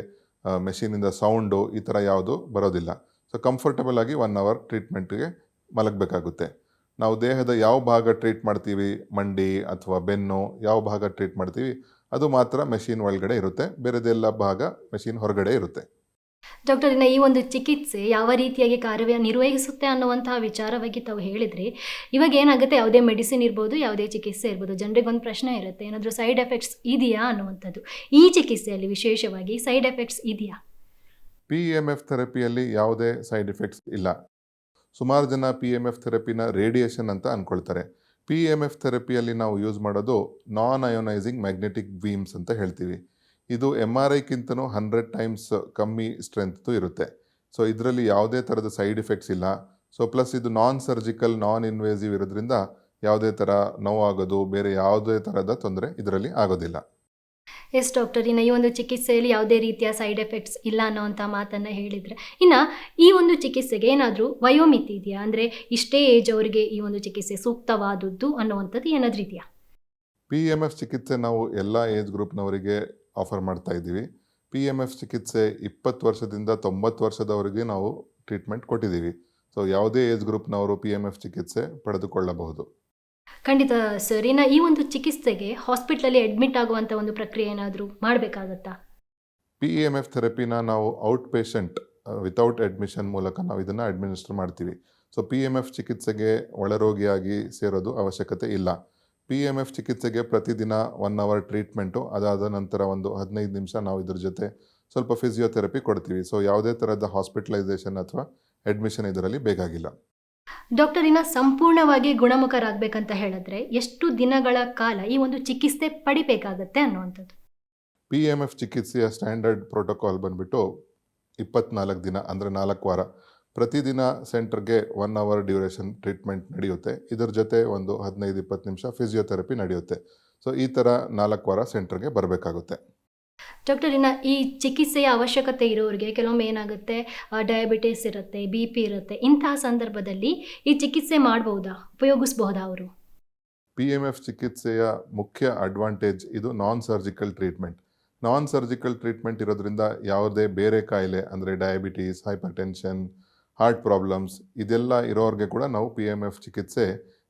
ಮೆಷಿನಿಂದ ಸೌಂಡು ಈ ಥರ ಯಾವುದು ಬರೋದಿಲ್ಲ. ಸೊ ಕಂಫರ್ಟಬಲ್ ಆಗಿ ಒನ್ ಅವರ್ ಟ್ರೀಟ್ಮೆಂಟ್ಗೆ ಮಲಗಬೇಕಾಗುತ್ತೆ. ನಾವು ದೇಹದ ಯಾವ ಭಾಗ ಟ್ರೀಟ್ ಮಾಡ್ತೀವಿ? ಮಂಡಿ ಅಥವಾ ಬೆನ್ನು ಯಾವ ಭಾಗ ಟ್ರೀಟ್ ಮಾಡ್ತೀವಿ? ಅದು ಮಾತ್ರ ಮೆಷಿನ್ ಒಳಗಡೆ ಇರುತ್ತೆ. ಬೇರೆದೆಲ್ಲ ಭಾಗ ಮೆಷಿನ್ ಹೊರಗಡೆ ಇರುತ್ತೆ. ಡಾಕ್ಟರ್ ಇನ್ನ ಈ ಒಂದು ಚಿಕಿತ್ಸೆ ಯಾವ ರೀತಿಯಾಗಿ ಕಾರ್ಯ ನಿರ್ವಹಿಸುತ್ತೆ ಅನ್ನುವಂತಹ ವಿಚಾರವಾಗಿ ತಾವು ಹೇಳಿದ್ರಿ. ಇವಾಗ ಏನಾಗುತ್ತೆ? ಯಾವುದೇ ಮೆಡಿಸಿನ್ ಇರ್ಬೋದು ಯಾವುದೇ ಚಿಕಿತ್ಸೆ ಇರ್ಬೋದು ಜನರಿಗೆ ಒಂದು ಪ್ರಶ್ನೆ ಇರುತ್ತೆ. ಏನಾದರೂ ಸೈಡ್ ಎಫೆಕ್ಟ್ಸ್ ಇದೆಯಾ ಅನ್ನುವಂಥದ್ದು. ಈ ಚಿಕಿತ್ಸೆಯಲ್ಲಿ ವಿಶೇಷವಾಗಿ ಸೈಡ್ ಎಫೆಕ್ಟ್ಸ್ ಇದೆಯಾ? ಪಿ ಎಂ ಎಫ್ ಥೆರಪಿಯಲ್ಲಿ ಯಾವುದೇ ಸೈಡ್ ಎಫೆಕ್ಟ್ಸ್ ಇಲ್ಲ. ಸುಮಾರು ಜನ ಪಿ ಎಂ ಎಫ್ ಥೆರಪಿನ ರೇಡಿಯೇಷನ್ ಅಂತ ಅಂದ್ಕೊಳ್ತಾರೆ ಪಿ ಎಂ ಎಫ್ ಥೆರಪಿಯಲ್ಲಿ ನಾವು ಯೂಸ್ ಮಾಡೋದು ನಾನ್ ಅಯೋನೈಸಿಂಗ್ ಮ್ಯಾಗ್ನೆಟಿಕ್ ಬೀಮ್ಸ್ ಅಂತ ಹೇಳ್ತೀವಿ. ಇದು ಎಂ ಆರ್ ಐಕ್ಕಿಂತನೂ ಹಂಡ್ರೆಡ್ ಟೈಮ್ಸ್ ಕಮ್ಮಿ ಸ್ಟ್ರೆಂತ್ದು ಇರುತ್ತೆ. ಸೊ ಇದರಲ್ಲಿ ಯಾವುದೇ ಥರದ ಸೈಡ್ ಎಫೆಕ್ಟ್ಸ್ ಇಲ್ಲ. ಸೊ ಪ್ಲಸ್ ಇದು ನಾನ್ ಸರ್ಜಿಕಲ್ ನಾನ್ ಇನ್ವೇಸಿವ್ ಇರೋದ್ರಿಂದ ಯಾವುದೇ ಥರ ನೋವಾಗೋದು, ಬೇರೆ ಯಾವುದೇ ಥರದ ತೊಂದರೆ ಇದರಲ್ಲಿ ಆಗೋದಿಲ್ಲ. ಎಸ್ ಡಾಕ್ಟರ್, ಇನ್ನು ಈ ಒಂದು ಚಿಕಿತ್ಸೆಯಲ್ಲಿ ಯಾವುದೇ ರೀತಿಯ ಸೈಡ್ ಎಫೆಕ್ಟ್ಸ್ ಇಲ್ಲ ಅನ್ನೋವಂಥ ಮಾತನ್ನು ಹೇಳಿದರೆ. ಇನ್ನು ಈ ಒಂದು ಚಿಕಿತ್ಸೆಗೆ ಏನಾದರೂ ವಯೋಮಿತಿ ಇದೆಯಾ? ಅಂದರೆ ಇಷ್ಟೇ ಏಜ್ ಅವರಿಗೆ ಈ ಒಂದು ಚಿಕಿತ್ಸೆ ಸೂಕ್ತವಾದದ್ದು ಅನ್ನುವಂಥದ್ದು ಏನಾದರೂ ಇದೆಯಾ? ಪಿ ಎಂ ಎಫ್ ಚಿಕಿತ್ಸೆ ನಾವು ಎಲ್ಲ ಏಜ್ ಗ್ರೂಪ್ನವರಿಗೆ ಆಫರ್ ಮಾಡ್ತಾ ಇದ್ದೀವಿ. ಪಿ ಎಂ ಎಫ್ ಚಿಕಿತ್ಸೆ ಇಪ್ಪತ್ತು ವರ್ಷದಿಂದ ತೊಂಬತ್ತು ವರ್ಷದವರೆಗೆ ನಾವು ಟ್ರೀಟ್ಮೆಂಟ್ ಕೊಟ್ಟಿದ್ದೀವಿ. ಸೊ ಯಾವುದೇ ಏಜ್ ಗ್ರೂಪ್ನವರು ಪಿ ಎಂ ಎಫ್ ಚಿಕಿತ್ಸೆ ಪಡೆದುಕೊಳ್ಳಬಹುದು. ಖಂಡಿತ ಸರ್. ಇನ್ನು ಈ ಒಂದು ಚಿಕಿತ್ಸೆಗೆ ಹಾಸ್ಪಿಟ್ಲಲ್ಲಿ ಅಡ್ಮಿಟ್ ಆಗುವಂಥ ಒಂದು ಪ್ರಕ್ರಿಯೆ ಏನಾದರೂ ಮಾಡಬೇಕಾಗತ್ತಾ? ಪಿ ಎಂ ಎಫ್ ಥೆರಪಿನ ನಾವು ಔಟ್ ಪೇಷಂಟ್ ವಿತೌಟ್ ಅಡ್ಮಿಷನ್ ಮೂಲಕ ನಾವು ಇದನ್ನು ಅಡ್ಮಿನಿಸ್ಟರ್ ಮಾಡ್ತೀವಿ. ಸೊ ಪಿ ಎಂ ಎಫ್ ಚಿಕಿತ್ಸೆಗೆ ಒಳರೋಗಿಯಾಗಿ ಸೇರೋದು ಅವಶ್ಯಕತೆ ಇಲ್ಲ. ಪಿ ಎಂ ಎಫ್ ಚಿಕಿತ್ಸೆಗೆ ಪ್ರತಿದಿನ ಒನ್ ಅವರ್ ಟ್ರೀಟ್ಮೆಂಟು ಅದಾದ ನಂತರ ಒಂದು ಹದಿನೈದು ನಿಮಿಷ ನಾವು ಇದ್ರ ಜೊತೆ ಸ್ವಲ್ಪ ಫಿಸಿಯೋಥೆರಪಿ ಕೊಡ್ತೀವಿ. ಸೊ ಯಾವುದೇ ಥರದ ಹಾಸ್ಪಿಟಲೈಸೇಷನ್ ಅಥವಾ ಅಡ್ಮಿಷನ್ ಇದರಲ್ಲಿ ಬೇಕಾಗಿಲ್ಲ. ಡಾಕ್ಟರ್ ಇನ್ನು ಸಂಪೂರ್ಣವಾಗಿ ಗುಣಮುಖರಾಗಬೇಕಂತ ಹೇಳಿದ್ರೆ ಎಷ್ಟು ದಿನಗಳ ಕಾಲ ಈ ಒಂದು ಚಿಕಿತ್ಸೆ ಪಡಿಬೇಕಾಗತ್ತೆ ಅನ್ನುವಂಥದ್ದು? ಪಿ ಎಂ ಎಫ್ ಚಿಕಿತ್ಸೆಯ ಸ್ಟ್ಯಾಂಡರ್ಡ್ ಪ್ರೋಟೋಕಾಲ್ ಬಂದ್ಬಿಟ್ಟು ಇಪ್ಪತ್ನಾಲ್ಕು ದಿನ, ಅಂದರೆ ನಾಲ್ಕು ವಾರ. ಪ್ರತಿದಿನ ಸೆಂಟರ್ಗೆ ಒನ್ ಅವರ್ ಡ್ಯೂರೇಷನ್ ಟ್ರೀಟ್ಮೆಂಟ್ ನಡೆಯುತ್ತೆ. ಇದರ ಜೊತೆ ಒಂದು ಹದಿನೈದು, ಇಪ್ಪತ್ತು ನಿಮಿಷ ಫಿಸಿಯೋಥೆರಪಿ ನಡೆಯುತ್ತೆ. ಸೊ ಈ ಥರ ನಾಲ್ಕು ವಾರ ಸೆಂಟರ್ಗೆ ಬರಬೇಕಾಗುತ್ತೆ. ಡಾಕ್ಟರ್ ಇನ್ನು ಈ ಚಿಕಿತ್ಸೆಯ ಅವಶ್ಯಕತೆ ಇರೋರಿಗೆ ಕೆಲವೊಮ್ಮೆ ಏನಾಗುತ್ತೆ? ಡಯಾಬಿಟಿಸ್ ಇರುತ್ತೆ ಬಿ ಪಿ ಇರುತ್ತೆ, ಇಂತಹ ಸಂದರ್ಭದಲ್ಲಿ ಈ ಚಿಕಿತ್ಸೆ ಮಾಡಬಹುದಾ ಉಪಯೋಗಿಸ್ಬಹುದಾ ಅವರು? ಪಿ ಎಂ ಎಫ್ ಚಿಕಿತ್ಸೆಯ ಮುಖ್ಯ ಅಡ್ವಾಂಟೇಜ್ ಇದು non surgical treatment non surgical treatment ಇರೋದ್ರಿಂದ ಯಾವುದೇ ಬೇರೆ ಕಾಯಿಲೆ, ಅಂದರೆ diabetes hypertension heart problems ಇದೆಲ್ಲ ಇರೋರಿಗೆ ಕೂಡ ನಾವು ಪಿ ಎಂ ಎಫ್ ಚಿಕಿತ್ಸೆ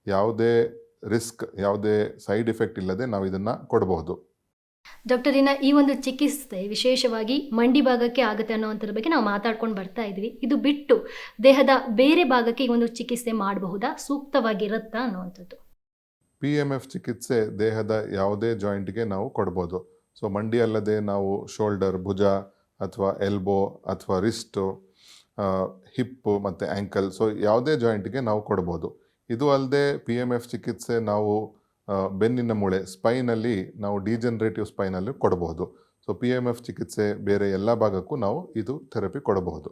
ಯಾವುದೇ ರಿಸ್ಕ್ ಯಾವುದೇ ಸೈಡ್ ಎಫೆಕ್ಟ್ ಇಲ್ಲದೆ ನಾವು ಇದನ್ನು ಕೊಡಬಹುದು ಡಾಕ್ಟರ್ ಇನ್ನು ಈ ಒಂದು ಚಿಕಿತ್ಸೆ ವಿಶೇಷವಾಗಿ ಮಂಡಿ ಭಾಗಕ್ಕೆ ಆಗುತ್ತೆ ಅನ್ನೋವಂಥದ್ರ ಬಗ್ಗೆ ನಾವು ಮಾತಾಡ್ಕೊಂಡು ಬರ್ತಾ ಇದ್ವಿ. ಇದು ಬಿಟ್ಟು ದೇಹದ ಬೇರೆ ಭಾಗಕ್ಕೆ ಈ ಒಂದು ಚಿಕಿತ್ಸೆ ಮಾಡಬಹುದಾ? ಸೂಕ್ತವಾಗಿರುತ್ತಾ ಅನ್ನುವಂಥದ್ದು. ಪಿ ಎಂ ಎಫ್ ಚಿಕಿತ್ಸೆ ದೇಹದ ಯಾವುದೇ ಜಾಯಿಂಟ್ಗೆ ನಾವು ಕೊಡ್ಬೋದು. ಸೊ ಮಂಡಿ ಅಲ್ಲದೆ ನಾವು ಶೋಲ್ಡರ್ ಭುಜ ಅಥವಾ ಎಲ್ಬೋ ಅಥವಾ ರಿಸ್ಟು ಹಿಪ್ಪು ಮತ್ತು ಆ್ಯಂಕಲ್ ಸೊ ಯಾವುದೇ ಜಾಯಿಂಟ್ಗೆ ನಾವು ಕೊಡ್ಬೋದು. ಇದು ಅಲ್ಲದೆ ಪಿ ಎಂ ಎಫ್ ಚಿಕಿತ್ಸೆ ನಾವು ಬೆನ್ನಿನ ಮೂಳೆ, ಸ್ಪೈನಲ್ಲಿ ನಾವು ಡಿಜನರೇಟಿವ್ ಸ್ಪೈನಲ್ಲಿ ಕೊಡಬಹುದು. ಸೊ ಪಿ ಎಂ ಎಫ್ ಚಿಕಿತ್ಸೆ ಬೇರೆ ಎಲ್ಲ ಭಾಗಕ್ಕೂ ನಾವು ಇದು ಥೆರಪಿ ಕೊಡಬಹುದು.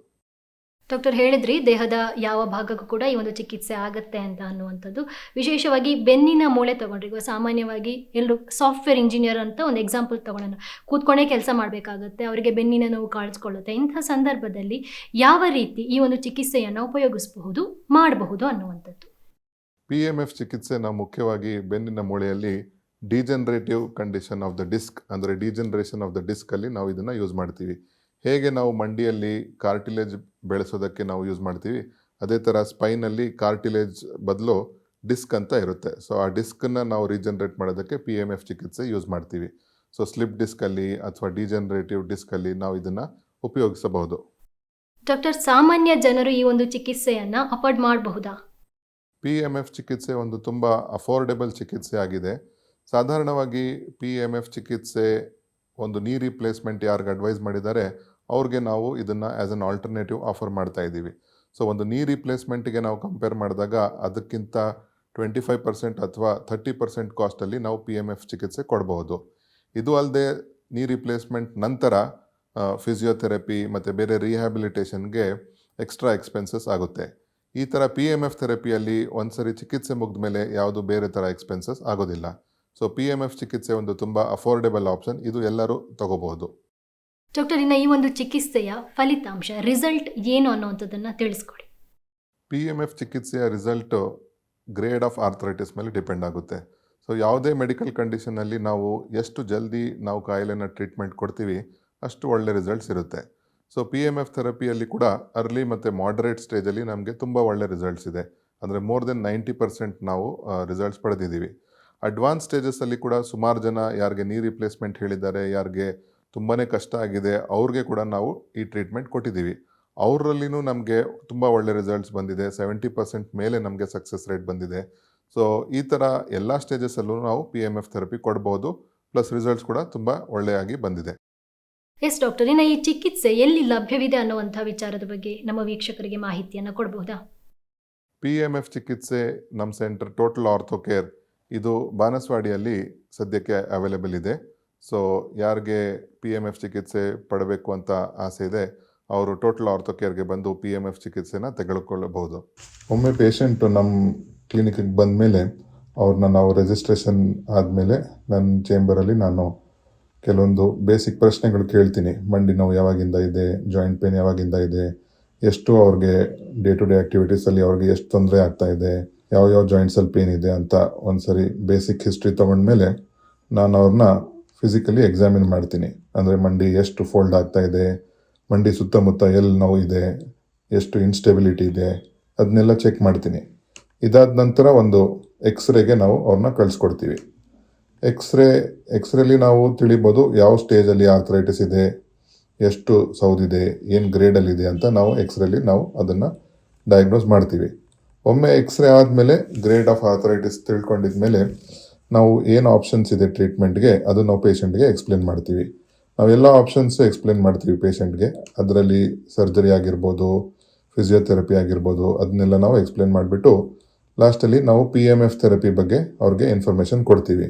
ಡಾಕ್ಟರ್ ಹೇಳಿದ್ರಿ ದೇಹದ ಯಾವ ಭಾಗಕ್ಕೂ ಕೂಡ ಈ ಒಂದು ಚಿಕಿತ್ಸೆ ಆಗುತ್ತೆ ಅಂತ ಅನ್ನುವಂಥದ್ದು. ವಿಶೇಷವಾಗಿ ಬೆನ್ನಿನ ಮೂಳೆ ತಗೊಂಡ್ರೆ ಸಾಮಾನ್ಯವಾಗಿ ಎಲ್ಲರೂ ಸಾಫ್ಟ್ವೇರ್ ಇಂಜಿನಿಯರ್ ಅಂತ ಒಂದು ಎಕ್ಸಾಂಪಲ್ ತಗೊಳ್ಳೋಣ ಕೂತ್ಕೊಂಡೇ ಕೆಲಸ ಮಾಡಬೇಕಾಗುತ್ತೆ, ಅವರಿಗೆ ಬೆನ್ನಿನ ನೋವು ಕಾಣಿಸ್ಕೊಳ್ಳುತ್ತೆ. ಇಂಥ ಸಂದರ್ಭದಲ್ಲಿ ಯಾವ ರೀತಿ ಈ ಒಂದು ಚಿಕಿತ್ಸೆಯನ್ನು ಉಪಯೋಗಿಸಬಹುದು, ಮಾಡಬಹುದು ಅನ್ನುವಂಥದ್ದು. ಪಿ ಎಂ ಎಫ್ ಚಿಕಿತ್ಸೆ ಮುಖ್ಯವಾಗಿ ಬೆನ್ನಿನ ಮೂಳೆಯಲ್ಲಿ degenerative condition of the disc ಅಂದರೆ ಡಿಜನರೇಷನ್ ಆಫ್ ದ ಡಿಸ್ಕಲ್ಲಿ ನಾವು ಇದನ್ನು ಯೂಸ್ ಮಾಡ್ತೀವಿ. ಹೇಗೆ ನಾವು ಮಂಡಿಯಲ್ಲಿ ಕಾರ್ಟಿಲೇಜ್ ಬೆಳೆಸೋದಕ್ಕೆ ನಾವು ಯೂಸ್ ಮಾಡ್ತೀವಿ? ಅದೇ ಥರ ಸ್ಪೈನಲ್ಲಿ ಕಾರ್ಟಿಲೇಜ್ ಬದಲು ಡಿಸ್ಕ್ ಅಂತ ಇರುತ್ತೆ. ಸೊ ಆ ಡಿಸ್ಕನ್ನು ನಾವು ರೀಜನರೇಟ್ ಮಾಡೋದಕ್ಕೆ ಪಿ ಎಂ ಎಫ್ ಚಿಕಿತ್ಸೆ ಯೂಸ್ ಮಾಡ್ತೀವಿ. ಸೊ ಸ್ಲಿಪ್ ಡಿಸ್ಕಲ್ಲಿ ಅಥವಾ ಡಿಜನರೇಟಿವ್ ಡಿಸ್ಕಲ್ಲಿ ನಾವು ಇದನ್ನು ಉಪಯೋಗಿಸಬಹುದು. ಡಾಕ್ಟರ್ ಸಾಮಾನ್ಯ ಜನರು ಈ ಒಂದು ಚಿಕಿತ್ಸೆಯನ್ನು ಅಫೋರ್ಡ್ ಮಾಡಬಹುದಾ? ಪಿ ಎಂ ಎಫ್ ಚಿಕಿತ್ಸೆ ಒಂದು ತುಂಬ ಅಫೋರ್ಡೆಬಲ್ ಚಿಕಿತ್ಸೆ ಆಗಿದೆ. ಸಾಧಾರಣವಾಗಿ ಪಿ ಎಂ ಎಫ್ ಚಿಕಿತ್ಸೆ ಒಂದು ನೀ ರಿಪ್ಲೇಸ್ಮೆಂಟ್ ಯಾರಿಗೆ ಅಡ್ವೈಸ್ ಮಾಡಿದ್ದಾರೆ ಅವ್ರಿಗೆ ನಾವು ಇದನ್ನು ಆ್ಯಸ್ ಅನ್ ಆಲ್ಟರ್ನೇಟಿವ್ ಆಫರ್ ಮಾಡ್ತಾ ಇದ್ದೀವಿ. ಸೊ ಒಂದು ನೀ ರಿಪ್ಲೇಸ್ಮೆಂಟಿಗೆ ನಾವು ಕಂಪೇರ್ ಮಾಡಿದಾಗ ಅದಕ್ಕಿಂತ ಟ್ವೆಂಟಿ ಫೈವ್ ಪರ್ಸೆಂಟ್ ಅಥವಾ ಥರ್ಟಿ ಪರ್ಸೆಂಟ್ ಕಾಸ್ಟಲ್ಲಿ ನಾವು ಪಿ ಎಂ ಎಫ್ ಚಿಕಿತ್ಸೆ ಕೊಡಬಹುದು ಇದು ಅಲ್ಲದೆ ನೀ ರಿಪ್ಲೇಸ್ಮೆಂಟ್ ನಂತರ ಫಿಸಿಯೋಥೆರಪಿ ಮತ್ತು ಬೇರೆ ರಿಹ್ಯಾಬಿಲಿಟೇಷನ್ಗೆ ಎಕ್ಸ್ಟ್ರಾ ಎಕ್ಸ್ಪೆನ್ಸಸ್ ಆಗುತ್ತೆ. ಈ ಥರ ಪಿ ಎಂ ಎಫ್ ಥೆರಪಿಯಲ್ಲಿ ಒಂದ್ಸರಿ ಚಿಕಿತ್ಸೆ ಮುಗಿದ ಮೇಲೆ ಯಾವುದು ಬೇರೆ ಥರ ಎಕ್ಸ್ಪೆನ್ಸಸ್ ಆಗೋದಿಲ್ಲ. So so P M F ಚಿಕಿತ್ಸೆ ಒಂದು ತುಂಬ ಅಫೋರ್ಡೆಬಲ್ ಆಪ್ಷನ್ ಇದು ಎಲ್ಲರೂ ತಗೋಬಹುದು. ಡಾಕ್ಟರ್ ಇನ್ನು ಈ ಒಂದು ಚಿಕಿತ್ಸೆಯ ಫಲಿತಾಂಶ ರಿಸಲ್ಟ್ ಏನು ಅನ್ನುವಂಥದ್ದನ್ನು ತಿಳಿಸ್ಕೊಡಿ. ಪಿ ಎಂ ಎಫ್ ಚಿಕಿತ್ಸೆಯ ರಿಸಲ್ಟು ಗ್ರೇಡ್ ಆಫ್ ಆರ್ಥರೈಟಿಸ್ ಮೇಲೆ ಡಿಪೆಂಡ್ ಆಗುತ್ತೆ. ಸೊ ಯಾವುದೇ ಮೆಡಿಕಲ್ ಕಂಡೀಷನಲ್ಲಿ ನಾವು ಎಷ್ಟು ಜಲ್ದಿ ನಾವು ಕಾಯಿಲೆನ ಟ್ರೀಟ್ಮೆಂಟ್ ಕೊಡ್ತೀವಿ ಅಷ್ಟು ಒಳ್ಳೆ ರಿಸಲ್ಟ್ಸ್ ಇರುತ್ತೆ. ಸೊ ಪಿ ಎಂ ಎಫ್ ಥೆರಪಿಯಲ್ಲಿ ಕೂಡ ಅರ್ಲಿ ಮತ್ತು ಮಾಡ್ರೇಟ್ ಸ್ಟೇಜಲ್ಲಿ ನಮಗೆ ತುಂಬ ಒಳ್ಳೆ ರಿಸಲ್ಟ್ಸ್ ಇದೆ. ಅಂದರೆ ಮೋರ್ ದೆನ್ ನೈಂಟಿ ಪರ್ಸೆಂಟ್ ನಾವು ರಿಸಲ್ಟ್ಸ್ ಪಡೆದಿದ್ದೀವಿ. ಅಡ್ವಾನ್ಸ್ ಸ್ಟೇಜಸ್ಸಲ್ಲಿ ಕೂಡ ಸುಮಾರು ಜನ ಯಾರಿಗೆ ನೀ ರಿಪ್ಲೇಸ್ಮೆಂಟ್ ಹೇಳಿದ್ದಾರೆ, ಯಾರಿಗೆ ತುಂಬಾ ಕಷ್ಟ ಆಗಿದೆ, ಅವ್ರಿಗೆ ಕೂಡ ನಾವು ಈ ಟ್ರೀಟ್ಮೆಂಟ್ ಕೊಟ್ಟಿದ್ದೀವಿ. ಅವರಲ್ಲಿನೂ ನಮಗೆ ತುಂಬ ಒಳ್ಳೆ ರಿಸಲ್ಟ್ಸ್ ಬಂದಿದೆ. ಸೆವೆಂಟಿ ಪರ್ಸೆಂಟ್ ಮೇಲೆ ನಮಗೆ ಸಕ್ಸಸ್ ರೇಟ್ ಬಂದಿದೆ. ಸೊ ಈ ಥರ ಎಲ್ಲ ಸ್ಟೇಜಸ್ಸಲ್ಲೂ ನಾವು ಪಿ ಎಂ ಎಫ್ ಥೆರಪಿ ಕೊಡ್ಬೋದು. ಪ್ಲಸ್ ರಿಸಲ್ಟ್ಸ್ ಕೂಡ ತುಂಬ ಒಳ್ಳೆಯಾಗಿ ಬಂದಿದೆ. ಎಸ್ ಡಾಕ್ಟರ್, ಇನ್ನು ಈ ಚಿಕಿತ್ಸೆ ಎಲ್ಲಿ ಲಭ್ಯವಿದೆ ಅನ್ನುವಂಥ ವಿಚಾರದ ಬಗ್ಗೆ ನಮ್ಮ ವೀಕ್ಷಕರಿಗೆ ಮಾಹಿತಿಯನ್ನು ಕೊಡಬಹುದಾ ಪಿ ಎಂ ಎಫ್ ಚಿಕಿತ್ಸೆ ನಮ್ಮ ಸೆಂಟರ್ ಟೋಟಲ್ ಆರ್ಥೋ ಕೇರ್ ಇದು ಬಾನಸ್ವಾಡಿಯಲ್ಲಿ ಸದ್ಯಕ್ಕೆ ಅವೈಲೇಬಲ್ ಇದೆ. ಸೊ ಯಾರಿಗೆ ಪಿ ಎಂ ಎಫ್ ಚಿಕಿತ್ಸೆ ಪಡಬೇಕು ಅಂತ ಆಸೆ ಇದೆ, ಅವರು ಟೋಟಲ್ ಆರ್ಥೋ ಕೇರ್ಗೆ ಬಂದು ಪಿ ಎಂ ಎಫ್ ಚಿಕಿತ್ಸೆನ ತೆಗೆದುಕೊಳ್ಳಬಹುದು. ಒಮ್ಮೆ ಪೇಷಂಟು ನಮ್ಮ ಕ್ಲಿನಿಕ್ಗೆ ಬಂದ ಮೇಲೆ ಅವ್ರನ್ನ ನಾವು ರಿಜಿಸ್ಟ್ರೇಷನ್ ಆದಮೇಲೆ ನನ್ನ ಚೇಂಬರಲ್ಲಿ ನಾನು ಕೆಲವೊಂದು ಬೇಸಿಕ್ ಪ್ರಶ್ನೆಗಳು ಕೇಳ್ತೀನಿ. ಮಂಡಿ ನೋವು ಯಾವಾಗಿಂದ ಇದೆ? ಜಾಯಿಂಟ್ ಪೇನ್ ಯಾವಾಗಿಂದ ಇದೆ? ಎಷ್ಟು ಅವ್ರಿಗೆ ಡೇ ಟು ಡೇ ಆ್ಯಕ್ಟಿವಿಟೀಸಲ್ಲಿ ಅವ್ರಿಗೆ ಎಷ್ಟು ತೊಂದರೆ ಆಗ್ತಾ ಇದೆ? ಯಾವ ಯಾವ ಜಾಯಿಂಟ್ಸಲ್ಲಿ ಪೇನ್ ಇದೆ ಅಂತ ಒಂದ್ಸರಿ ಬೇಸಿಕ್ ಹಿಸ್ಟ್ರಿ ತೊಗೊಂಡ್ಮೇಲೆ ನಾನು ಅವ್ರನ್ನ ಫಿಸಿಕಲಿ ಎಕ್ಸಾಮಿನ್ ಮಾಡ್ತೀನಿ. ಅಂದರೆ ಮಂಡಿ ಎಷ್ಟು ಫೋಲ್ಡ್ ಆಗ್ತಾ ಇದೆ? ಮಂಡಿ ಸುತ್ತಮುತ್ತ ಎಲ್ಲಿ ನೋವು ಇದೆ? ಎಷ್ಟು ಇನ್ಸ್ಟೆಬಿಲಿಟಿ ಇದೆ? ಅದನ್ನೆಲ್ಲ ಚೆಕ್ ಮಾಡ್ತೀನಿ. ಇದಾದ ನಂತರ ಒಂದು ಎಕ್ಸ್ರೇಗೆ ನಾವು ಅವ್ರನ್ನ ಕಳಿಸ್ಕೊಡ್ತೀವಿ. ಎಕ್ಸ್ರೇ ಎಕ್ಸ್ರೇಲಿ ನಾವು ತಿಳಿಬೋದು ಯಾವ ಸ್ಟೇಜಲ್ಲಿ ಆರ್ಥರೈಟಿಸ್ ಇದೆ, ಎಷ್ಟು ಸೌದಿದೆ, ಏನು ಗ್ರೇಡಲ್ಲಿದೆ ಅಂತ ನಾವು ಎಕ್ಸ್ರೇಲಿ ನಾವು ಅದನ್ನು ಡಯಾಗ್ನೋಸ್ ಮಾಡ್ತೀವಿ. ಒಮ್ಮೆ ಎಕ್ಸ್ರೇ ಆದಮೇಲೆ ಗ್ರೇಡ್ ಆಫ್ ಆರ್ಥರೈಟಿಸ್ ತಿಳ್ಕೊಂಡಿದ್ಮೇಲೆ ನಾವು ಏನು ಆಪ್ಷನ್ಸ್ ಇದೆ ಟ್ರೀಟ್ಮೆಂಟ್ಗೆ ಅದು ನಾವು ಪೇಷಂಟ್ಗೆ ಎಕ್ಸ್ಪ್ಲೇನ್ ಮಾಡ್ತೀವಿ. ನಾವೆಲ್ಲ ಆಪ್ಷನ್ಸ್ ಎಕ್ಸ್ಪ್ಲೇನ್ ಮಾಡ್ತೀವಿ ಪೇಷಂಟ್ಗೆ ಅದರಲ್ಲಿ ಸರ್ಜರಿ ಆಗಿರ್ಬೋದು ಫಿಸಿಯೋಥೆರಪಿ ಆಗಿರ್ಬೋದು, ಅದನ್ನೆಲ್ಲ ನಾವು ಎಕ್ಸ್ಪ್ಲೇನ್ ಮಾಡಿಬಿಟ್ಟು ಲಾಸ್ಟಲ್ಲಿ ನಾವು ಪಿ ಎಂ ಎಫ್ ಥೆರಪಿ ಬಗ್ಗೆ ಅವ್ರಿಗೆ ಇನ್ಫಾರ್ಮೇಷನ್ ಕೊಡ್ತೀವಿ.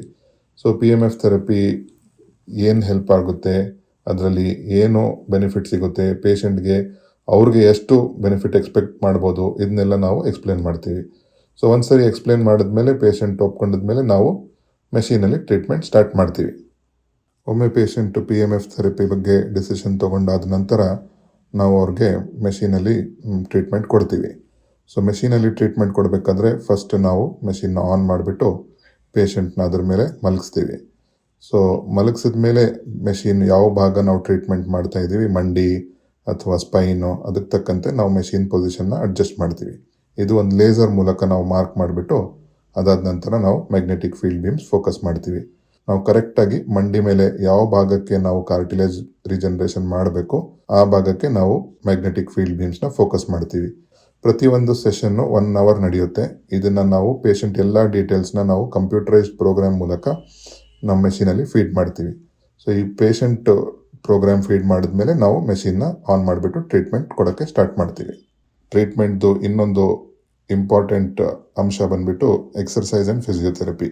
So P M F therapy ಏನು ಹೆಲ್ಪ್ ಆಗುತ್ತೆ? ಅದರಲ್ಲಿ ಏನು ಬೆನಿಫಿಟ್ ಸಿಗುತ್ತೆ? ಪೇಷಂಟ್ಗೆ ಅವ್ರಿಗೆ ಎಷ್ಟು ಬೆನಿಫಿಟ್ ಎಕ್ಸ್ಪೆಕ್ಟ್ ಮಾಡ್ಬೋದು? ಇದನ್ನೆಲ್ಲ ನಾವು ಎಕ್ಸ್ಪ್ಲೇನ್ ಮಾಡ್ತೀವಿ. ಸೊ ಒಂದ್ಸರಿ ಎಕ್ಸ್ಪ್ಲೇನ್ ಮಾಡಿದ್ಮೇಲೆ ಪೇಷಂಟ್ ಒಪ್ಕೊಂಡಿದ್ಮೇಲೆ ನಾವು ಮೆಷಿನಲ್ಲಿ ಟ್ರೀಟ್ಮೆಂಟ್ ಸ್ಟಾರ್ಟ್ ಮಾಡ್ತೀವಿ. ಒಮ್ಮೆ patient P M F therapy ಬಗ್ಗೆ ಡಿಸಿಷನ್ ತೊಗೊಂಡಾದ ನಂತರ ನಾವು ಅವ್ರಿಗೆ ಮೆಷಿನಲ್ಲಿ ಟ್ರೀಟ್ಮೆಂಟ್ ಕೊಡ್ತೀವಿ. ಸೊ ಮೆಷಿನಲ್ಲಿ ಟ್ರೀಟ್ಮೆಂಟ್ ಕೊಡಬೇಕಾದ್ರೆ ಫಸ್ಟ್ ನಾವು ಮೆಷಿನ್ನ ಆನ್ ಮಾಡಿಬಿಟ್ಟು ಪೇಷಂಟ್ನ ಅದ್ರ ಮೇಲೆ ಮಲಗಿಸ್ತೀವಿ. ಸೊ ಮಲಗಿಸಿದ ಮೇಲೆ ಮೆಷಿನ್ ಯಾವ ಭಾಗ ನಾವು ಟ್ರೀಟ್ಮೆಂಟ್ ಮಾಡ್ತಾ ಇದ್ದೀವಿ? ಮಂಡಿ ಅಥವಾ ಸ್ಪೈನು ಅದಕ್ಕೆ ತಕ್ಕಂತೆ ನಾವು ಮೆಷಿನ್ ಪೊಸಿಷನ್ನ ಅಡ್ಜಸ್ಟ್ ಮಾಡ್ತೀವಿ. ಇದು ಒಂದು ಲೇಸರ್ ಮೂಲಕ ನಾವು ಮಾರ್ಕ್ ಮಾಡಿಬಿಟ್ಟು ಅದಾದ ನಂತರ ನಾವು ಮ್ಯಾಗ್ನೆಟಿಕ್ ಫೀಲ್ಡ್ ಬೀಮ್ಸ್ ಫೋಕಸ್ ಮಾಡ್ತೀವಿ. ನಾವು ಕರೆಕ್ಟಾಗಿ ಮಂಡಿ ಮೇಲೆ ಯಾವ ಭಾಗಕ್ಕೆ ನಾವು ಕಾರ್ಟಿಲೇಜ್ ರಿಜನರೇಷನ್ ಮಾಡಬೇಕು, ಆ ಭಾಗಕ್ಕೆ ನಾವು ಮ್ಯಾಗ್ನೆಟಿಕ್ ಫೀಲ್ಡ್ ಬೀಮ್ಸ್ನ ಫೋಕಸ್ ಮಾಡ್ತೀವಿ. ಪ್ರತಿಯೊಂದು ಸೆಷನ್ನು ಒನ್ ಅವರ್ ನಡೆಯುತ್ತೆ. ಇದನ್ನು ನಾವು ಪೇಷಂಟ್ ಎಲ್ಲ ಡೀಟೇಲ್ಸ್ನ ನಾವು ಕಂಪ್ಯೂಟರೈಸ್ಡ್ ಪ್ರೋಗ್ರಾಮ್ ಮೂಲಕ ನಮ್ಮ ಮೆಷಿನಲ್ಲಿ ಫೀಡ್ ಮಾಡ್ತೀವಿ. ಸೊ ಈ ಪೇಷಂಟ್ ಪ್ರೋಗ್ರಾಮ್ ಫೀಡ್ ಮಾಡಿದ್ಮೇಲೆ ನಾವು ಮೆಷಿನ್ನ ಆನ್ ಮಾಡಿಬಿಟ್ಟು ಟ್ರೀಟ್ಮೆಂಟ್ ಕೊಡೋಕ್ಕೆ ಸ್ಟಾರ್ಟ್ ಮಾಡ್ತೀವಿ. ಟ್ರೀಟ್ಮೆಂಟ್ದು ಇನ್ನೊಂದು ಇಂಪಾರ್ಟೆಂಟ್ ಅಂಶ ಬಂದ್ಬಿಟ್ಟು exercise and physiotherapy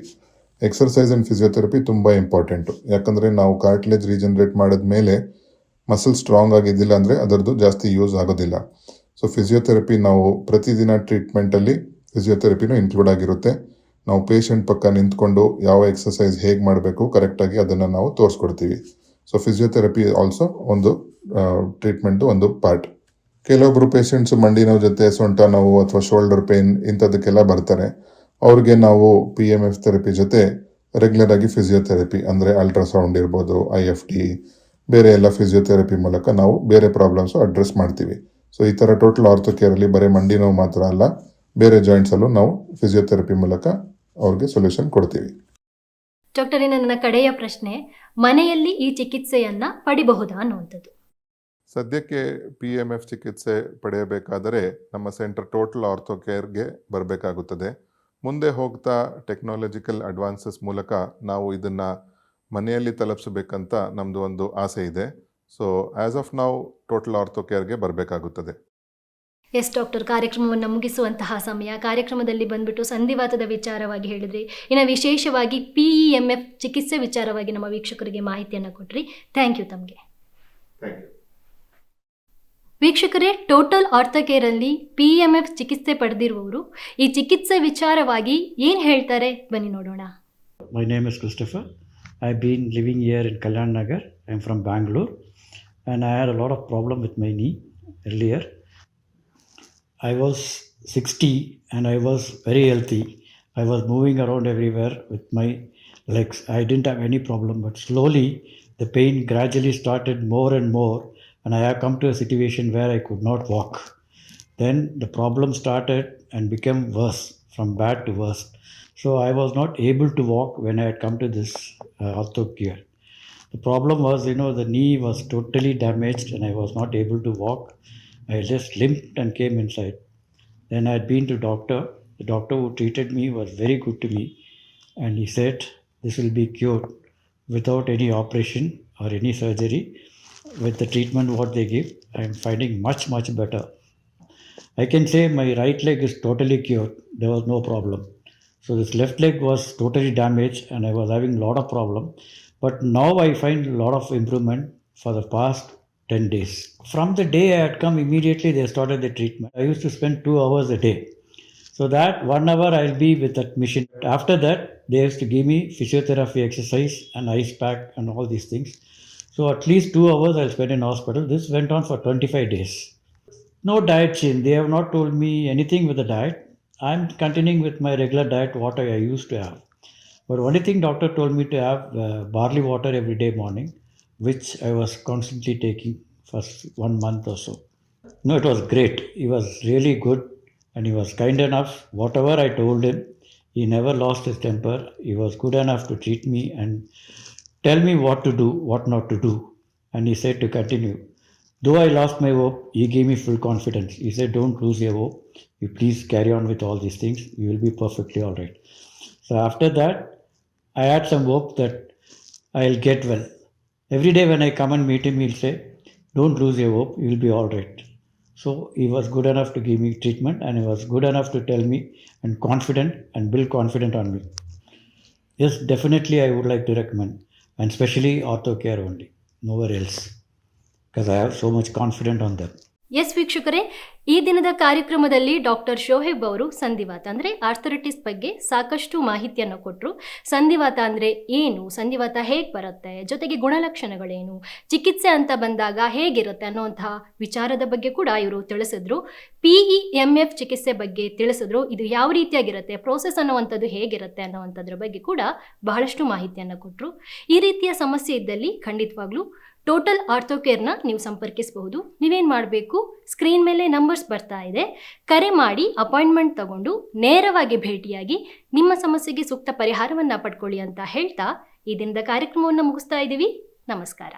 exercise and physiotherapy ತುಂಬ ಇಂಪಾರ್ಟೆಂಟು ಯಾಕಂದರೆ ನಾವು ಕಾರ್ಟ್ಲೇಜ್ ರೀಜನರೇಟ್ ಮಾಡಿದ್ಮೇಲೆ ಮಸಲ್ ಸ್ಟ್ರಾಂಗ್ ಆಗಿದ್ದಿಲ್ಲ ಅಂದರೆ ಅದರದ್ದು ಜಾಸ್ತಿ ಯೂಸ್ ಆಗೋದಿಲ್ಲ. ಸೊ ಫಿಸಿಯೋಥೆರಪಿ ನಾವು ಪ್ರತಿದಿನ ಟ್ರೀಟ್ಮೆಂಟಲ್ಲಿ ಫಿಸಿಯೋಥೆರಪಿನೂ ಇನ್ಕ್ಲೂಡ್ ಆಗಿರುತ್ತೆ. ನಾವು ಪೇಷಂಟ್ ಪಕ್ಕ ನಿಂತ್ಕೊಂಡು ಯಾವ ಎಕ್ಸಸೈಸ್ ಹೇಗೆ ಮಾಡಬೇಕು ಕರೆಕ್ಟಾಗಿ ಅದನ್ನು ನಾವು ತೋರಿಸ್ಕೊಡ್ತೀವಿ. ಸೊ ಫಿಸಿಯೋಥೆರಪಿ ಆಲ್ಸೋ ಒಂದು ಟ್ರೀಟ್ಮೆಂಟು ಒಂದು ಪಾರ್ಟ್ ಕೆಲವೊಬ್ಬರು ಪೇಷಂಟ್ಸ್ ಮಂಡಿ ನೋವು ಜೊತೆ ಸೊಂಟ ನೋವು ಅಥವಾ ಶೋಲ್ಡರ್ ಪೇನ್ ಇಂಥದಕ್ಕೆಲ್ಲ ಬರ್ತಾರೆ. ಅವ್ರಿಗೆ ನಾವು ಪಿ ಎಂ ಎಫ್ ಥೆರಪಿ ಜೊತೆ ರೆಗ್ಯುಲರ್ ಆಗಿ ಫಿಸಿಯೋಥೆರಪಿ ಅಂದರೆ ಅಲ್ಟ್ರಾಸೌಂಡ್ ಇರ್ಬೋದು ಐ ಎಫ್ ಟಿ ಬೇರೆ ಎಲ್ಲ ಫಿಸಿಯೋಥೆರಪಿ ಮೂಲಕ ನಾವು ಬೇರೆ ಪ್ರಾಬ್ಲಮ್ಸು ಅಡ್ರೆಸ್ ಮಾಡ್ತೀವಿ. ಸೊ ಈ ಥರ ಟೋಟಲ್ ಆರ್ಥೋ ಕೇರಲ್ಲಿ ಬರೀ ಮಂಡಿ ನೋವು ಮಾತ್ರ ಅಲ್ಲ ಬೇರೆ ಜಾಯಿಂಟ್ಸಲ್ಲೂ ನಾವು ಫಿಸಿಯೋಥೆರಪಿ ಮೂಲಕ ಅವ್ರಿಗೆ ಸೊಲ್ಯೂಷನ್ ಕೊಡ್ತೀವಿ. ಡಾಕ್ಟರ್ ನನ್ನ ಕಡೆಯ ಪ್ರಶ್ನೆ ಮನೆಯಲ್ಲಿ ಈ ಚಿಕಿತ್ಸೆಯನ್ನು ಪಡಿಬಹುದಾ ಅನ್ನುವಂಥದ್ದು. ಸದ್ಯಕ್ಕೆ ಪಿ ಎಂ ಎಫ್ ಚಿಕಿತ್ಸೆ ಪಡೆಯಬೇಕಾದರೆ ನಮ್ಮ ಸೆಂಟರ್ ಟೋಟಲ್ ಆರ್ಥೋ ಕೇರ್ಗೆ ಬರಬೇಕಾಗುತ್ತದೆ. ಮುಂದೆ ಹೋಗ್ತಾ ಟೆಕ್ನಾಲಜಿಕಲ್ ಅಡ್ವಾನ್ಸಸ್ ಮೂಲಕ ನಾವು ಇದನ್ನು ಮನೆಯಲ್ಲಿ ತಲುಪಿಸಬೇಕಂತ ನಮ್ಮದು ಒಂದು ಆಸೆ ಇದೆ. ಸೊ ಆಸ್ ಆಫ್ ನಾವು ಟೋಟಲ್ ಆರ್ಥೋ ಕೇರ್ಗೆ ಬರಬೇಕಾಗುತ್ತದೆ. ಎಸ್ ಡಾಕ್ಟರ್ ಕಾರ್ಯಕ್ರಮವನ್ನು ಮುಗಿಸುವಂತಹ ಸಮಯ. ಕಾರ್ಯಕ್ರಮದಲ್ಲಿ ಬಂದ್ಬಿಟ್ಟು ಸಂಧಿವಾತದ ವಿಚಾರವಾಗಿ ಹೇಳಿದ್ರಿ. ಇನ್ನು ವಿಶೇಷವಾಗಿ ಪಿ ಇ ಎಂ ಎಫ್ ಚಿಕಿತ್ಸೆ ವಿಚಾರವಾಗಿ ನಮ್ಮ ವೀಕ್ಷಕರಿಗೆ ಮಾಹಿತಿಯನ್ನು ಕೊಟ್ರಿ. ಥ್ಯಾಂಕ್ ಯು ತಮಗೆ. ವೀಕ್ಷಕರೇ ಟೋಟಲ್ ಆರ್ಥಕೇರಲ್ಲಿ ಪಿ ಎಂ ಎಫ್ ಚಿಕಿತ್ಸೆ ಪಡೆದಿರುವವರು ಈ ಚಿಕಿತ್ಸೆ ವಿಚಾರವಾಗಿ ಏನು ಹೇಳ್ತಾರೆ? ಬನ್ನಿ ನೋಡೋಣ. My name is Christopher I been living year in Kalyan Nagar I am from Bangalore. And I had a lot of problem with my knee earlier. I was 60 and I was very healthy. I was moving around everywhere with my legs. I didn't have any problem, but slowly the pain gradually started more and more, and I have come to a situation where I could not walk. Then the problem started and became worse, from bad to worse. So I was not able to walk when I had come to this uh, ortho gear. The problem was, you know, the knee was totally damaged and I was not able to walk. I just limped and came inside. Then I had been to doctor. The doctor who treated me was very good to me, and he said this will be cured without any operation or any surgery. With the treatment what they give, I am finding much much better. I can say my right leg is totally cured. There was no problem. So this left leg was totally damaged, and I was having a lot of problem. But now I find a lot of improvement for the past 10 days. From the day I had come, immediately they started the treatment. I used to spend two hours a day. So that one hour I'll be with that machine. After that, they used to give me physiotherapy exercise and ice pack and all these things. So at least two hours I'll spend in hospital. This went on for 25 days. No diet change. They have not told me anything with the diet. I'm continuing with my regular diet, what I used to have. But only thing doctor told me to have uh, barley water every day morning, which I was constantly taking for one month or so. No, it was great. He was really good and he was kind enough. Whatever I told him, he never lost his temper. He was good enough to treat me and tell me what to do, what not to do. And he said to continue. Though I lost my hope, he gave me full confidence. He said, Don't lose your hope. You please carry on with all these things. You will be perfectly all right. So after that, I had some hope that I'll get well. Every day when I come and meet him, he'll say, Don't lose your hope, you'll be all right. So he was good enough to give me treatment and he was good enough to tell me and confident and build confident on me. Yes, definitely I would like to recommend and especially ortho care only, nowhere else. Because I have so much confidence on them. Yes ವೀಕ್ಷಕರೇ, ಈ ದಿನದ ಕಾರ್ಯಕ್ರಮದಲ್ಲಿ ಡಾಕ್ಟರ್ ಶೋಹೆಬ್ ಅವರು ಸಂಧಿವಾತ ಅಂದರೆ ಆರ್ಥರಿಟಿಸ್ ಬಗ್ಗೆ ಸಾಕಷ್ಟು ಮಾಹಿತಿಯನ್ನು ಕೊಟ್ಟರು ಸಂಧಿವಾತ ಅಂದರೆ ಏನು? ಸಂಧಿವಾತ ಹೇಗೆ ಬರುತ್ತೆ? ಜೊತೆಗೆ ಗುಣಲಕ್ಷಣಗಳೇನು? ಚಿಕಿತ್ಸೆ ಅಂತ ಬಂದಾಗ ಹೇಗಿರುತ್ತೆ ಅನ್ನೋಂತಹ ವಿಚಾರದ ಬಗ್ಗೆ ಕೂಡ ಇವರು ತಿಳಿಸಿದ್ರು. ಪಿ ಇ ಎಂ ಎಫ್ ಚಿಕಿತ್ಸೆ ಬಗ್ಗೆ ತಿಳಿಸಿದ್ರು. ಇದು ಯಾವ ರೀತಿಯಾಗಿರುತ್ತೆ? ಪ್ರೋಸೆಸ್ ಅನ್ನುವಂಥದ್ದು ಹೇಗಿರುತ್ತೆ ಅನ್ನೋವಂಥದ್ರ ಬಗ್ಗೆ ಕೂಡ ಬಹಳಷ್ಟು ಮಾಹಿತಿಯನ್ನು ಕೊಟ್ಟರು ಈ ರೀತಿಯ ಸಮಸ್ಯೆ ಇದ್ದಲ್ಲಿ ಖಂಡಿತವಾಗ್ಲೂ ಟೋಟಲ್ ಆರ್ಥೋಕೇರ್ನ ನೀವು ಸಂಪರ್ಕಿಸಬಹುದು. ನೀವೇನು ಮಾಡಬೇಕು? ಸ್ಕ್ರೀನ್ ಮೇಲೆ ನಂಬರ್ಸ್ ಬರ್ತಾ ಇದೆ. ಕರೆ ಮಾಡಿ ಅಪಾಯಿಂಟ್ಮೆಂಟ್ ತಗೊಂಡು, ನೇರವಾಗಿ ಭೇಟಿಯಾಗಿ, ನಿಮ್ಮ ಸಮಸ್ಯೆಗೆ ಸೂಕ್ತ ಪರಿಹಾರವನ್ನು ಪಡ್ಕೊಳ್ಳಿ ಅಂತ ಹೇಳ್ತಾ ಈ ದಿನದ ಕಾರ್ಯಕ್ರಮವನ್ನು ಮುಗಿಸ್ತಾ ಇದ್ದೀವಿ. ನಮಸ್ಕಾರ.